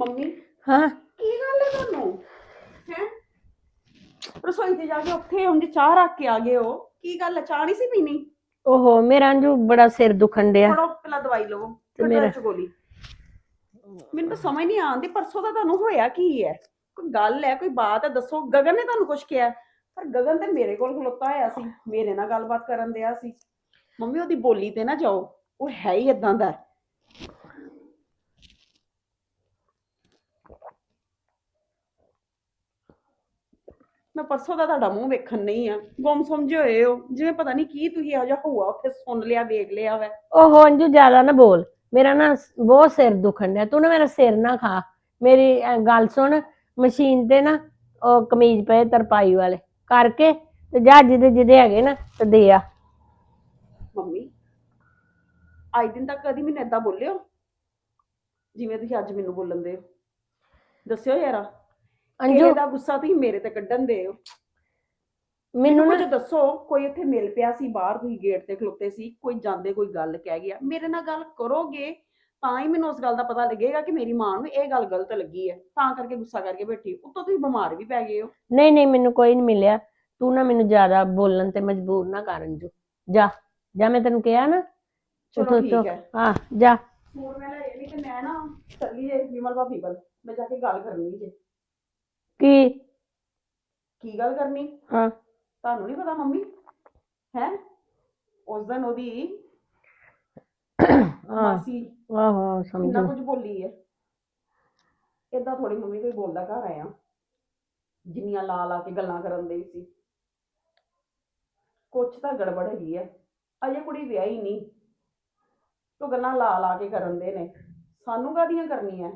Mummy? ਹਾਂ। ਕੀ ਗੱਲ ਹੈ ਤੁਹਾਨੂੰ? ਹੈ? ਰਸੋਈ ਤੇ ਜਾ ਕੇ ਉੱਥੇ ਉਂਝ ਚਾਹ ਰੱਖ ਕੇ ਆ ਗਏ ਹੋ ਕੀ ਗੱਲ ਹੈ? ਚਾਹ ਨਹੀਂ ਸੀ ਪੀਣੀ? ਓਹੋ ਮੇਰਾ ਅੰਜੂ ਬੜਾ ਸਿਰ ਦੁਖਣ ਡਿਆ। ਫੜੋ ਪਹਿਲਾਂ ਦਵਾਈ ਲਵੋ ਤੇ ਮੇਰਾ ਗੋਲੀ। ਮੈਨੂੰ ਤਾਂ ਸਮਝ ਨਹੀਂ ਆਉਂਦੀ ਪਰਸੋਂ ਦਾ ਤੁਹਾਨੂੰ ਹੋਇਆ ਕੀ ਹੈ? ਕੋਈ ਗੱਲ ਹੈ ਕੋਈ ਬਾਤ ਹੈ ਦੱਸੋ। ਗਗਨ ਨੇ ਤੁਹਾਨੂੰ ਕੁਝ ਕਿਹਾ? ਪਰ ਗਗਨ ਤੇ ਮੇਰੇ ਕੋਲ ਖਲੋਤਾ ਹੋਇਆ ਸੀ। ਮੇਰੇ ਨਾਲ ਗੱਲਬਾਤ ਕਰਨ ਦਿਆ ਸੀ। ਮੰਮੀ ਉਹਦੀ ਬੋਲੀ ਤੇ ਨਾ ਜਾਓ। ਉਹ ਹੈ ਹੀ ਇਦਾਂ ਦਾ। ਮੈਂ ਪਰਸੋਂ ਦਾ ਤੁਹਾਡਾ ਮੂੰਹ ਵੇਖਣ ਨਹੀਂ ਆ। ਗੁੰਮ ਸਮਝੇ ਹੋਏ ਹੋ। ਜਿਵੇਂ ਪਤਾ ਨਹੀਂ ਕੀ ਤੁਸੀਂ ਇਹੋ ਜਿਹਾ ਹੋਆ ਉੱਥੇ ਸੁਣ ਲਿਆ ਵੇਖ ਲਿਆ ਵੈ। ਓਹੋ ਅੰਜੂ ਜ਼ਿਆਦਾ ਨਾ ਬੋਲ। ਮੇਰਾ ਨਾ ਸ- ਬਹੁਤ ਸਿਰ ਦੁਖਣ ਡਿਆ। ਤੂੰ ਨਾ ਮੇਰਾ ਸਿਰ ਨਾ ਖਾ। ਮੇਰੀ ਅਹ, ਗੱਲ ਸੁਣ। ਮਸ਼ੀਨ ਤੇ ਨਾ ਉਹ ਕਮੀਜ਼ ਪਏ ਤਰਪਾਈ ਵਾਲੇ। ਕਰਕੇ ਤੇ ਜਾ ਜਿਹਦੇ ਜਿਹਦੇ ਹੈਗੇ ਨਾ ਤੇ ਦੇ ਆ। ਮੰਮੀ ਅੱਜ ਦਿਨ ਤੱਕ ਕਦੀ ਮੈਨੂੰ ਏਦਾਂ ਬੋਲਿਓ? ਜਿਵੇਂ ਤੁਸੀਂ ਅੱਜ ਮੈਨੂੰ ਬੋਲਣ ਦੇ ਹੋ। ਦੱਸਿਓ ਯਾਰਾ। ਅੰਜੂ ਇਹਦਾ ਗੁੱਸਾ ਤੁਸੀਂ ਮੇਰੇ ਤੇ ਕੱਢਣ ਦੇ ਹੋ। ਮੈਨੂੰ ਕੁਝ ਨਾ ਦੱਸੋ ਕੋਈ ਇੱਥੇ ਮਿਲ ਪਿਆ ਸੀ ਬਾਹਰ ਤੁਸੀਂ ਗੇਟ ਤੇ ਖਲੋਤੇ ਸੀ ਕੋਈ ਜਾਂਦੇ ਕੋਈ ਗੱਲ ਕਹਿ ਗਿਆ। ਮੇਰੇ ਨਾਲ ਗੱਲ ਕਰੋਗੇ ਤਾਂ ਹੀ ਮੈਨੂੰ ਉਸ ਗੱਲ ਦਾ ਪਤਾ ਲੱਗੇਗਾ ਕਿ ਮੇਰੀ ਮਾਂ ਨੂੰ ਇਹ ਗੱਲ ਗਲਤ ਲੱਗੀ ਹੈ। ਤਾਂ ਕਰਕੇ ਗੁੱਸਾ ਕਰਕੇ ਬੈਠੀ ਉੱਤੋਂ ਤੁਸੀਂ ਬਿਮਾਰ ਵੀ ਪੈ ਗਏ ਹੋ। ਨਹੀਂ ਨਹੀਂ ਮੈਨੂੰ ਕੋਈ ਨਹੀਂ ਮਿਲਿਆ। ਤੂੰ ਨਾ ਮੈਨੂੰ ਜ਼ਿਆਦਾ ਬੋਲਣ ਤੇ ਮਜਬੂਰ ਨਾ ਕਰ ਅੰਜੂ। ਜਾ ਜਾ ਮੈਂ ਤੈਨੂੰ ਕਿਹਾ ਨਾ। ਚਲੋ ਉੱਥੋਂ- ਠੀਕ ਉੱਥੋਂ- ਹੈ। ਹਾਂ ਜਾ। ਹੋਰ ਮੈਂ ਲੈ ਨਹੀਂ ਤੇ ਮੈਂ ਨਾ ਚੱਲੀ ਜੇ ਵਿਮਲ ਭਾਬੀ ਵੱਲ। ਮੈਂ ਜਾ ਕੇ ਗੱਲ ਕਰਨੀ ਜੇ। ਕੀ? ਕੀ ਗੱਲ ਕਰਨੀ? ਹਾਂ। ਤੁਹਾਨੂੰ ਨਹੀਂ ਪਤਾ ਮੰਮੀ? ਹੈ? ਉਸ ਦਿਨ ਉਹਦੀ ਹਾਂ। ਮਾਸੀ ਆਹੋ ਸਮਝ। ਕਿੰਨਾ ਕੁਝ ਬੋਲੀ ਹੈ ਏਦਾਂ ਥੋੜੀ ਮੰਮੀ ਕੋਈ ਬੋਲਦਾ ਘਰ ਆਇਆ। ਜਿੰਨੀਆਂ ਲਾ ਲਾ ਕੇ ਗੱਲਾਂ ਕਰਨ ਦੇ ਸੀ। ਕੁਛ ਤਾਂ ਗੜਬੜ ਹੈਗੀ ਹੈ ਅਜੇ ਕੁੜੀ ਵਿਆਹੀ ਨਹੀਂ ਤੋ ਗੱਲਾਂ ਲਾ ਲਾ ਕੇ ਕਰਨ ਦੇ ਨੇ। ਸਾਨੂੰ ਕਾਹਦੀਆਂ ਕਰਨੀਆਂ?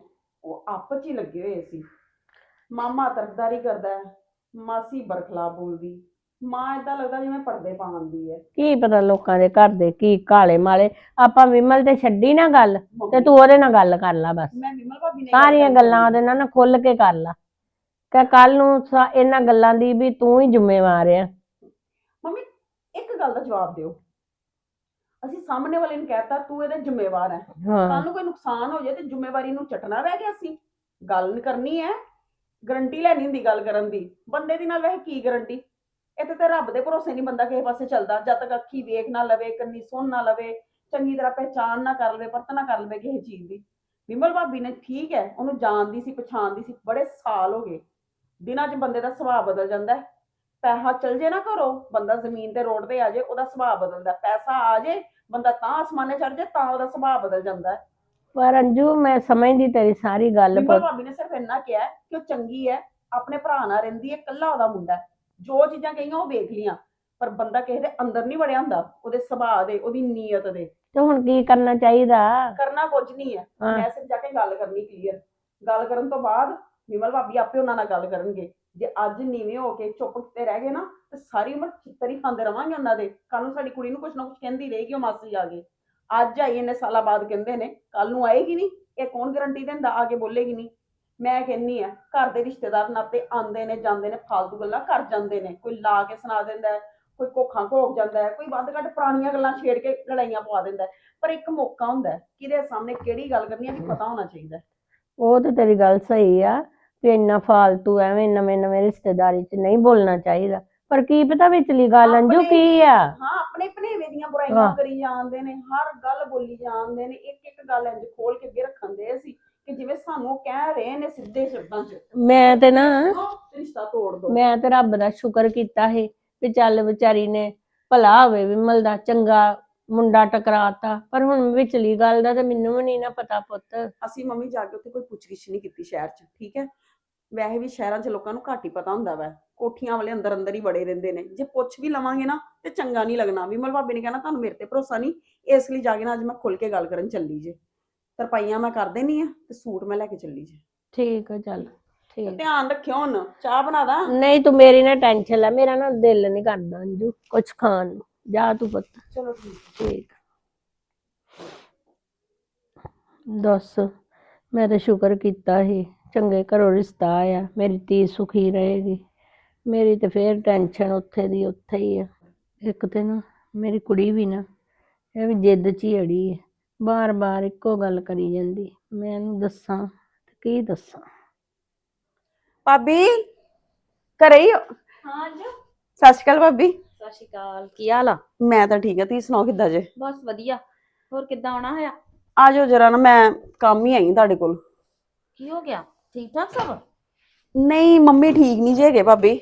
ਉਹ ਆਪਸ 'ਚ ਹੀ ਲੱਗੇ ਹੋਏ ਸੀ। ਮਾਮਾ ਤਰਕਦਾਰੀ ਕਰਦਾ ਹੈ ਮਾਸੀ ਬਰਖਲਾ ਬੋਲਦੀ। ਮਾਂ ਏਦਾਂ ਲੱਗਦਾ ਜਿਵੇਂ ਪਰਦੇ ਪਾਉਂਦੀ ਹੈ। ਕੀ ਪਤਾ ਲੋਕਾਂ ਦੇ ਘਰ ਦੇ ਕੀ ਕਾਲੇ ਮਾਲੇ ਆਪਾਂ ਵਿਮਲ ਤੇ ਛੱਡੀ ਨਾ ਗੱਲ ਤੇ ਤੂੰ ਉਹਦੇ ਨਾਲ ਗੱਲ ਕਰ ਲੈ ਬਸ। ਮੈਂ ਵਿਮਲ ਭਾਬੀ ਨੇ ਗੱਲ ਸਾਰੀਆਂ ਗੱਲਾਂ ਉਹਦੇ ਨਾਲ ਨਾ ਖੁੱਲ ਕੇ ਕਰ ਲਾ। ਕਿ ਕੱਲ ਨੂੰ ਸਾ- ਇਹਨਾਂ ਗੱਲਾਂ ਦੀ ਵੀ ਤੂੰ ਹੀ ਜ਼ਿੰਮੇਵਾਰ ਆ। ਮੰਮੀ ਇੱਕ ਗੱਲ ਦਾ ਜਵਾਬ ਦਿਓ। ਅਸੀਂ ਸਾਹਮਣੇ ਵਾਲੇ ਨੂੰ ਕਹਿਤਾ ਤੂੰ ਇਹਦੇ ਜ਼ਿੰਮੇਵਾਰ ਹੈ। ਹਾਂ। ਕੱਲ ਨੂੰ ਕੋਈ ਨੁਕਸਾਨ ਹੋ ਜਾਏ ਤੇ ਜ਼ਿੰਮੇਵਾਰੀ ਨੂੰ ਚਟਣਾ ਰਹਿ ਗਿਆ ਸੀ। ਗੱਲ ਕਰਨੀ ਹੈ। ਗਰੰਟੀ ਲੈਣੀ ਹੁੰਦੀ ਗੱਲ ਕਰਨ ਦੀ। ਬੰਦੇ ਦੀ ਨਾਲ ਵੈਸੇ ਕੀ ਗਰੰਟੀ? ਇੱਥੇ ਤੇ ਰੱਬ ਦੇ ਭਰੋਸੇ ਨਹੀਂ ਬੰਦਾ ਕਿਸੇ ਪਾਸੇ ਚੱਲਦਾ। ਜਦ ਤੱਕ ਅੱਖੀ ਵੇਖ ਨਾ ਲਵੇ ਕੰਨੀ ਸੁਣ ਨਾ ਲਵੇ ਚੰਗੀ ਤਰ੍ਹਾਂ ਪਹਿਚਾਨ ਨਾ ਕਰ ਲਵੇ ਪਰਤ ਨਾ ਕਰ ਲਵੇ ਕਿਸੇ ਚੀਜ਼ ਦੀ। ਵਿਮਲ ਭਾਬੀ ਨੇ ਠੀਕ ਹੈ ਉਹਨੂੰ ਜਾਣਦੀ ਸੀ ਪਛਾਣਦੀ ਸੀ ਬੜੇ ਸਾਲ ਹੋ ਗਏ। ਦਿਨਾਂ 'ਚ ਬੰਦੇ ਦਾ ਸੁਭਾਅ ਬਦਲ ਜਾਂਦਾ ਹੈ। ਪੈਸਾ ਚਲ ਜੇ ਨਾ ਘਰੋਂ ਬੰਦਾ ਜ਼ਮੀਨ ਤੇ ਰੋਡ ਤੇ ਆ ਜੇ ਉਹਦਾ ਸੁਭਾਅ ਬਦਲਦਾ। ਪੈਸਾ ਆ ਜੇ ਬੰਦਾ ਤਾਂ ਆਸਮਾਨੇ ਚੜ ਜੇ ਤਾਂ ਉਹਦਾ ਸੁਭਾਅ ਬਦਲ ਜਾਂਦਾ ਹੈ। ਪਰ ਅੰਜੂ ਮੈਂ ਸਮਝਦੀ ਤੇਰੀ ਸਾਰੀ ਗੱਲ ਵਿਮਲ ਭਾਬੀ ਨੇ ਸਿਰਫ ਇੰਨਾ ਕਿਹਾ ਕਿ ਉਹ ਚੰਗੀ ਹੈ ਆਪਣੇ ਭਰਾ ਨਾਲ ਰਹਿੰਦੀ ਹੈ ਇਕੱਲਾ ਉਹਦਾ ਮੁੰਡਾ ਹੈ। ਜੋ ਚੀਜ਼ਾਂ ਕਹੀਆਂ ਉਹ ਵੇਖ ਲੀਆਂ। ਪਰ ਬੰਦਾ ਕਿਸੇ ਦੇ ਅੰਦਰ ਨਹੀਂ ਵੜਿਆ ਹੁੰਦਾ ਉਹਦੇ ਸੁਭਾਅ ਦੇ ਉਹਦੀ ਨੀਅਤ ਦੇ। ਤੇ ਹੁਣ ਕੀ ਕਰਨਾ ਚਾਹੀਦਾ? ਕਰਨਾ ਕੁਝ ਨਹੀਂ ਹੈ ਹਾਂ। ਮੈਂ ਸਿਰਫ ਜਾ ਕੇ ਗੱਲ ਕਰਨੀ ਕਲੀਅਰ ਗੱਲ ਕਰਨ ਤੋਂ ਬਾਅਦ ਵਿਮਲ ਭਾਬੀ ਆਪੇ ਉਹਨਾਂ ਨਾਲ ਗੱਲ ਕਰਨਗੇ। ਜੇ ਅੱਜ ਨੀਵੇਂ ਹੋ ਕੇ ਚੁੱਪ ਤੇ ਰਹਿ ਗਏ ਨਾ ਤੇ ਸਾਰੀ ਉਮਰ ਚਿੱਤਰ ਖਾਂਦੇ ਰਵਾਂਗੇ ਉਹਨਾਂ ਦੇ। ਕੱਲ ਨੂੰ ਸਾਡੀ ਕੁੜੀ ਨੂੰ ਕੁਝ ਨਾ ਕੁਝ ਕਹਿੰਦੀ ਰਹੇਗੀ ਉਹ ਮਾਸੀ ਆ ਗਏ ਅੱਜ ਆਈ ਇੰਨੇ ਸਾਲਾਂ ਬਾਅਦ ਕਹਿੰਦੇ ਨੇ ਕੱਲ ਨੂੰ ਆਏਗੀ ਨਹੀਂ? ਇਹ ਕੌਣ ਗਰੰਟੀ ਦਿੰਦਾ? ਆ ਕੇ ਬੋਲੇਗੀ ਨਹੀਂ। ਮੈਂ ਕਹਿੰਨੀ ਆ ਘਰ ਦੇ ਰਿਸ਼ਤੇਦਾਰ ਨਾਤੇ ਆਉਂਦੇ ਨੇ ਜਾਂਦੇ ਨੇ ਫਾਲਤੂ ਗੱਲਾਂ ਕਰ ਜਾਂਦੇ ਨੇ ਕੋਈ ਲਾ ਕੇ ਸੁਣਾ ਦਿੰਦਾ ਹੈ, ਕੋਈ ਕੋਖਾਂ ਘੋਕ ਜਾਂਦਾ ਹੈ ਕੋਈ ਵੱਧ ਘੱਟ ਪੁਰਾਣੀਆਂ ਗੱਲਾਂ ਛੇੜ ਕੇ ਲੜਾਈਆਂ ਪਵਾ ਦਿੰਦਾ ਹੈ। ਪਰ ਇੱਕ ਮੌਕਾ ਹੁੰਦਾ ਹੈ, ਕਿਹਦੇ ਸਾਹਮਣੇ ਕਿਹੜੀ ਗੱਲ ਕਰਨੀ ਹੈ ਵੀ ਪਤਾ ਹੋਣਾ ਚਾਹੀਦਾ ਹੈ। ਉਹ ਤੇ ਤੇਰੀ ਗੱਲ ਸਹੀ ਆ ਵੀ ਇੰਨਾ ਫਾਲਤੂ ਐਵੇਂ ਨਵੇਂ ਨਵੇਂ ਰਿਸ਼ਤੇਦਾਰੀ 'ਚ ਨਹੀਂ ਬੋਲਣਾ ਚਾਹੀਦਾ ਪਰ ਕੀ ਪਤਾ ਵਿਚਲੀ ਗੱਲ ਅੰਜੂ ਆਪਣੇ- ਕੀ ਆ ਹਾਂ ਆਪਣੇ ਭਣੇਵੇਂ ਦੀਆਂ ਬੁਰਾਈਆਂ ਹਾਂ। ਕਰੀ ਜਾਂਦੇ ਨੇ ਹਰ ਗੱਲ ਬੋਲੀ ਜਾਂਦੇ ਨੇ ਇੱਕ ਇੱਕ ਗੱਲ ਇੰਜ ਖੋਲ ਕੇ ਅੱਗੇ ਰੱਖਣ ਦੇ ਸੀ ਕਿ ਜਿਵੇਂ ਸਾਨੂੰ ਕਹਿ ਰਹੇ ਨੇ ਸਿੱਧੇ ਸ਼ਬਦਾਂ 'ਚ। ਮੈਂ ਤੇ ਨਾ ਰਿਸ਼ਤਾ ਤੋੜ ਦੋ। ਮੈਂ ਤੇ ਰੱਬ ਦਾ ਸ਼ੁਕਰ ਕੀਤਾ ਸੀ ਵੀ ਚੱਲ ਵਿਚਾਰੀ ਨੇ ਭਲਾ ਹੋਵੇ ਵਿਮਲ ਦਾ ਚੰਗਾ ਮੁੰਡਾ ਟਕਰਾਤਾ। ਪਰ ਹੁਣ ਵਿਚਲੀ ਗੱਲ ਦਾ ਤੇ ਮੈਨੂੰ ਵੀ ਨਹੀਂ ਨਾ ਪਤਾ ਪੁੱਤ। ਅਸੀਂ ਮੰਮੀ ਜਾ ਕੇ ਉੱਥੇ ਕੋਈ ਪੁੱਛਗਿੱਛ ਨਹੀਂ ਕੀਤੀ ਸ਼ਹਿਰ 'ਚ ਠੀਕ ਹੈ? ਵੈਸੇ ਵੀ ਸ਼ਹਿਰਾਂ 'ਚ ਲੋਕਾਂ ਨੂੰ ਘੱਟ ਹੀ ਪਤਾ ਹੁੰਦਾ ਵਾ। ਕੋਠੀਆਂ ਵਾਲੇ ਅੰਦਰ ਅੰਦਰ ਹੀ ਵੜੇ ਰਹਿੰਦੇ ਨੇ। ਜੇ ਪੁੱਛ ਵੀ ਲਵਾਂਗੇ ਨਾ ਤੇ ਚੰਗਾ ਨਹੀਂ ਲੱਗਣਾ। ਵਿਮਲ ਭਾਬੀ ਨੇ ਕਹਿਣਾ ਤੁਹਾਨੂੰ ਮੇਰੇ ਤੇ ਭਰੋਸਾ ਨਹੀਂ। ਇਸ ਲਈ ਜਾ ਕੇ ਨਾ ਅੱਜ ਮੈਂ ਖੁੱਲ ਕੇ ਗੱਲ ਕਰਨ ਚੱਲੀ ਜੇ। ਤਰਪਾਈਆਂ ਮੈਂ ਕਰ ਦੇਣੀ ਆ ਤੇ ਸੂਟ ਮੈਂ ਲੈ ਕੇ ਚੱਲੀ ਜੇ ਠੀਕ ਆ ਚੱਲ ਤੇ ਠੀਕ ਧਿਆਨ ਰੱਖਿਓ ਹੁਣ ਚਾਹ ਬਣਾ ਦਾਂ? ਨਹੀਂ ਤੂੰ ਮੇਰੀ ਨਾ ਟੈਨਸ਼ਨ ਲੈ ਮੇਰਾ ਨਾ ਦਿਲ ਨਹੀਂ ਕਰਦਾ ਅੰਜੂ ਕੁਛ ਖਾਣ ਨੂੰ। ਜਾ ਤੂੰ ਪੁੱਤ। ਚਲੋ ਠੀਕ। ਦੱਸ ਮੈਂ ਤਾਂ ਸ਼ੁਕਰ ਕੀਤਾ ਸੀ ਚੰਗੇ ਘਰੋਂ ਰਿਸ਼ਤਾ ਆਇਆ ਮੇਰੀ ਧੀ ਸੁਖੀ ਰਹੇਗੀ। ਮੇਰੀ ਤੇ ਫੇਰ ਟੈਨਸ਼ਨ ਉੱਥੇ ਦੀ ਉੱਥੇ ਹੀ ਆ। ਇੱਕ ਤੇ ਨਾ ਮੇਰੀ ਕੁੜੀ ਵੀ ਨਾ ਇਹ ਵੀ ਜਿੱਦ 'ਚ ਹੀ ਅੜੀ ਹੈ ਬਾਰ-ਬਾਰ ਇੱਕੋ ਗੱਲ ਕਰੀ ਜਾਂਦੀ। ਮੈਂ ਇਹਨੂੰ ਦੱਸਾਂ ਤੇ ਕੀ ਦੱਸਾਂ। ਭਾਬੀ ਘਰੇ ਹੀ ਹੋ? ਹਾਂ ਜੋ। ਸਤਿ ਸ਼੍ਰੀ ਅਕਾਲ ਭਾਬੀ। ਸਤਿ ਸ਼੍ਰੀ ਅਕਾਲ ਕੀ ਹਾਲ ਆ? ਮੈਂ ਤਾਂ ਠੀਕ ਆ ਤੁਸੀਂ ਸੁਣਾਓ ਕਿੱਦਾਂ ਜੇ? ਬਸ ਵਧੀਆ। ਹੋਰ ਕਿੱਦਾਂ ਆਉਣਾ ਹੋਇਆ? ਆ ਜਾਓ ਜਰਾ ਨਾ ਮੈਂ ਕੰਮ ਹੀ ਆਈ ਤੁਹਾਡੇ ਕੋਲ। ਕੀ ਹੋ ਗਿਆ? ਠੀਕ ਠਾਕ ਸਭ? ਨਹੀਂ ਮੰਮੀ ਠੀਕ ਨਹੀਂ ਜੇ ਹੈਗੇ ਭਾਬੀ।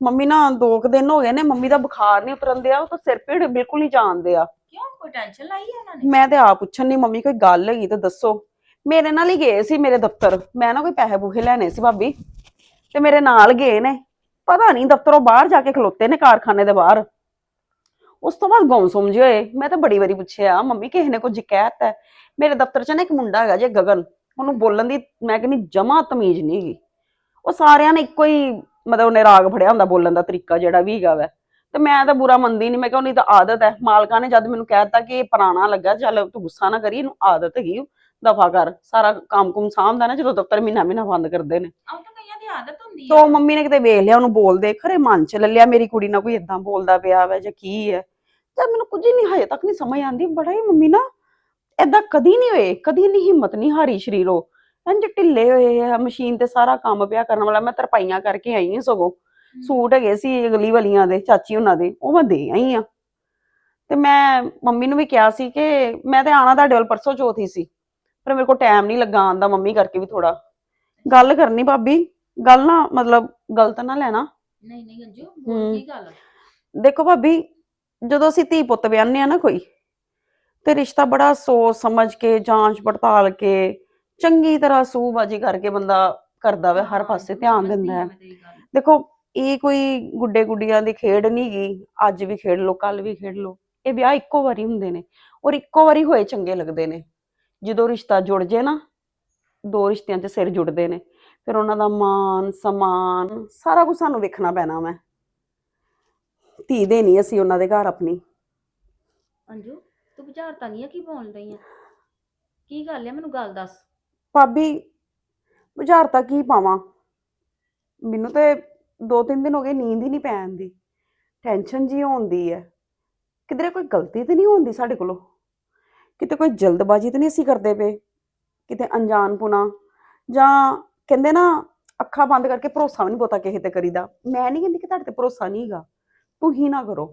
ਮੰਮੀ ਨਾ ਦੋ ਕੁ ਦਿਨ ਹੋ ਗਏ ਨੇ ਮੰਮੀ ਦਾ ਬੁਖਾਰ ਨਹੀਂ ਉਤਰਨ ਦਿਆ ਉਹ ਤਾਂ ਸਿਰ ਪੀੜ ਬਿਲਕੁਲ ਨਹੀਂ ਜਾਣਦੇ ਆ। ਕਿਉਂ ਕੋਈ ਟੈਨਸ਼ਨ ਲਾਈ ਹੈ ਉਹਨਾਂ ਨੇ? ਮੈਂ ਤੇ ਆ ਪੁੱਛਣ ਨਹੀਂ ਮੰਮੀ ਕੋਈ ਗੱਲ ਹੈਗੀ ਤਾਂ ਦੱਸੋ। ਮੇਰੇ ਨਾਲ ਹੀ ਗਏ ਸੀ ਮੇਰੇ ਦਫ਼ਤਰ। ਮੈਂ ਨਾ ਕੋਈ ਪੈਸੇ ਪੂਹੇ ਲੈਣੇ ਸੀ ਭਾਬੀ। ਤੇ ਮੇਰੇ ਨਾਲ ਗਏ ਨੇ। ਪਤਾ ਨਹੀਂ ਦਫ਼ਤਰੋਂ ਬਾਹਰ ਜਾ ਕੇ ਖਲੋਤੇ ਨੇ ਕਾਰਖਾਨੇ ਦੇ ਬਾਹਰ। ਉਸ ਤੋਂ ਬਾਅਦ ਗੁੰਮ ਸੁਮ ਜਿਹੇ ਹੋਏ। ਮੈਂ ਤਾਂ ਬੜੀ ਵਾਰੀ ਪੁੱਛਿਆ, ਮੰਮੀ ਕਿਸੇ ਨੇ ਕੁਝ ਕਹਿਤਾ ਹੈ? ਮੇਰੇ ਦਫ਼ਤਰ 'ਚ ਨਾ ਇੱਕ ਮੁੰਡਾ ਹੈਗਾ ਜੇ ਗਗਨ। ਉਹਨੂੰ ਬੋਲਣ ਦੀ ਮੈਂ ਕਹਿੰਦੀ ਜਮਾ ਤਮੀਜ਼ ਨਹੀਂ ਹੈਗੀ। ਉਹ ਸਾਰਿਆਂ ਨੇ ਇੱਕੋ ਹੀ ਮਤਲਬ ਉਹਨੇ ਰਾਗ ਫੜਿਆ ਹੁੰਦਾ ਬੋਲਣ ਦਾ ਤਰੀਕਾ ਜਿਹੜਾ ਵੀ ਹੈਗਾ ਵੈ। ਤੇ ਮੈਂ ਤਾਂ ਬੁਰਾ ਮੰਨਦੀ ਨਹੀਂ ਮੈਂ ਕਿਹਾ ਉਹਨੀ ਤਾਂ ਆਦਤ ਹੈ ਮਾਲਕਾਂ ਨੇ ਜਦ ਮੈਨੂੰ ਕਹਿ ਦਿੱਤਾ ਕਿ ਇਹ ਪੁਰਾਣਾ ਲੱਗਾ ਚੱਲ ਤੂੰ ਗੁੱਸਾ ਨਾ ਕਰੀ ਇਹਨੂੰ ਆਦਤ ਹੈਗੀ ਦਫਾ ਕਰ। ਸਾਰਾ ਕੰਮ ਕੁਮ ਸਾਂਭਦਾ ਨਾ ਜਦੋਂ ਦਫ਼ਤਰ ਮਹੀਨਾ ਮਹੀਨਾ ਬੰਦ ਕਰਦੇ ਨੇ। ਆਹ ਤਾਂ ਕਈਆਂ ਦੀ ਆਦਤ ਹੁੰਦੀ ਤੋ ਮੰਮੀ ਨੇ ਕਿਤੇ ਵੇਖ ਲਿਆ ਉਹਨੂੰ ਬੋਲਦੇ ਖਰੇ ਮਨ ਚ ਲੈ ਲਿਆ ਮੇਰੀ ਕੁੜੀ ਨਾਲ ਕੋਈ ਇਦਾਂ ਬੋਲਦਾ ਪਿਆ ਵਾ ਜਾਂ ਕੀ ਹੈ ਤੇ ਮੈਨੂੰ ਕੁਝ ਨਹੀਂ ਹਜੇ ਤੱਕ ਨਹੀਂ ਸਮਝ ਆਂਦੀ। ਬੜਾ ਹੀ ਮੰਮੀ ਨਾ ਏਦਾਂ ਕਦੀ ਨਹੀਂ ਹੋਏ ਕਦੀ ਨਹੀਂ ਹਿੰਮਤ ਨਹੀਂ ਹਾਰੀ ਸ਼ਰੀਰੋ। ਇੰਜ ਢਿੱਲੇ ਹੋਏ ਆ ਮਸ਼ੀਨ ਤੇ ਸਾਰਾ ਕੰਮ ਪਿਆ ਕਰਨ ਵਾਲਾ ਮੈਂ ਤਰਪਾਈਆਂ ਕਰਕੇ ਆਈ ਹਾਂ ਸਗੋਂ। ਸੂਟ ਹੈਗੇ ਸੀ ਅਗਲੀ ਵਲੀਆਂ ਦੇ ਚਾਚੀ ਉਹਨਾਂ ਦੇ ਉਹ ਮੈਂ ਦੇ ਆਈ ਆ ਤੇ ਮੈਂ ਮੰਮੀ ਨੂੰ ਵੀ ਕਿਹਾ ਸੀ ਕਿ ਮੈਂ ਤੇ ਆਣਾ ਤੁਹਾਡੇ ਵੱਲ ਪਰਸੋਂ ਚੌਥੀ ਸੀ ਪਰ ਮੇਰੇ ਕੋਲ ਟਾਈਮ ਨਹੀਂ ਲੱਗਾ ਆਉਣ ਦਾ ਮੰਮੀ ਕਰਕੇ ਵੀ ਥੋੜਾ ਗੱਲ ਕਰਨੀ ਭਾਬੀ ਗੱਲ ਨਾ ਮਤਲਬ ਗਲਤ ਨਾ ਲੈਣਾ। ਨਹੀਂ ਨਹੀਂ ਅੰਜੂ ਹੂੰ। ਬੋਲ ਕੀ ਗੱਲ ਦੇਖੋ ਭਾਬੀ ਜਦੋਂ ਅਸੀਂ ਧੀ ਪੁੱਤ ਵਿਆਹਨੇ ਆ ਨਾ ਕੋਈ ਤੇ ਰਿਸ਼ਤਾ ਬੜਾ ਸੋਚ ਸਮਝ ਕੇ ਜਾਂਚ ਪੜਤਾਲ ਕੇ ਚੰਗੀ ਤਰ੍ਹਾਂ ਸੂਬਾਜੀ ਕਰਕੇ ਬੰਦਾ ਕਰਦਾ ਵੇ ਹਰ ਪਾਸੇ ਧਿਆਨ ਦਿੰਦਾ ਹਾਂ। ਦੇਖੋ ਇਹ ਕੋਈ ਗੁੱਡੇ ਗੁੱਡੀਆਂ ਦੀ ਖੇਡ ਨਹੀਂ ਗੀ ਅੱਜ ਵੀ ਖੇਡ ਲੋ ਕੱਲ ਵੀ ਖੇਡ ਲੋ ਇਹ ਵਿਆਹ ਇੱਕੋ ਵਾਰੀ ਹੁੰਦੇ ਨੇ ਔਰ ਇੱਕੋ ਵਾਰੀ ਹੋਏ ਚੰਗੇ ਲੱਗਦੇ ਨੇ। ਜਦੋਂ ਰਿਸ਼ਤਾ ਜੁੜ ਜੇ ਨਾ ਦੋ ਰਿਸ਼ਤਿਆਂ 'ਚ ਸਿਰ ਜੁੜਦੇ ਨੇ ਫਿਰ ਉਹਨਾਂ ਦਾ ਮਾਨ ਸਮਾਨ ਸਾਰਾ ਕੁਝ ਸਾਨੂੰ ਵੇਖਣਾ ਪੈਣਾ ਮੈਂ ਧੀ ਦੇਣੀ ਅਸੀਂ ਉਹਨਾਂ ਦੇ ਘਰ ਆਪਣੀ। ਅੰਜੂ ਤੂੰ ਵਿਚਾਰ ਤਾਂ ਨਹੀਂ ਆ ਕੀ ਬੋਲ ਰਹੀ ਆ? ਕੀ ਗੱਲ ਹੈ ਮੈਨੂੰ ਗੱਲ ਦੱਸ। ਭਾਬੀ ਬੁਝਾਰਤਾ ਕੀ ਪਾਵਾਂ? ਮੈਨੂੰ ਤੇ ਦੋ ਤਿੰਨ ਦਿਨ ਹੋ ਗਏ ਨੀਂਦ ਹੀ ਨਹੀਂ ਪੈਣ ਦੀ। ਟੈਨਸ਼ਨ ਜੀ ਹੁੰਦੀ ਹੈ ਕਿਧਰੇ ਕੋਈ ਗਲਤੀ ਤੇ ਨਹੀਂ ਹੁੰਦੀ ਸਾਡੇ ਕੋਲੋਂ? ਕਿਤੇ ਕੋਈ ਜਲਦਬਾਜ਼ੀ ਤੇ ਨਹੀਂ ਅਸੀਂ ਕਰਦੇ ਪਏ? ਕਿਤੇ ਅਣਜਾਣਪੁਣਾ? ਜਾਂ ਕਹਿੰਦੇ ਨਾ, ਅੱਖਾਂ ਬੰਦ ਕਰਕੇ ਭਰੋਸਾ ਵੀ ਨਹੀਂ ਬਹੁਤਾ ਕਿਸੇ ਤੇ ਕਰੀਦਾ। ਮੈਂ ਨਹੀਂ ਕਹਿੰਦੀ ਕਿ ਤੁਹਾਡੇ ਤੇ ਭਰੋਸਾ ਨਹੀਂ ਤੂੰ ਹੀ ਨਾ ਕਰੋ।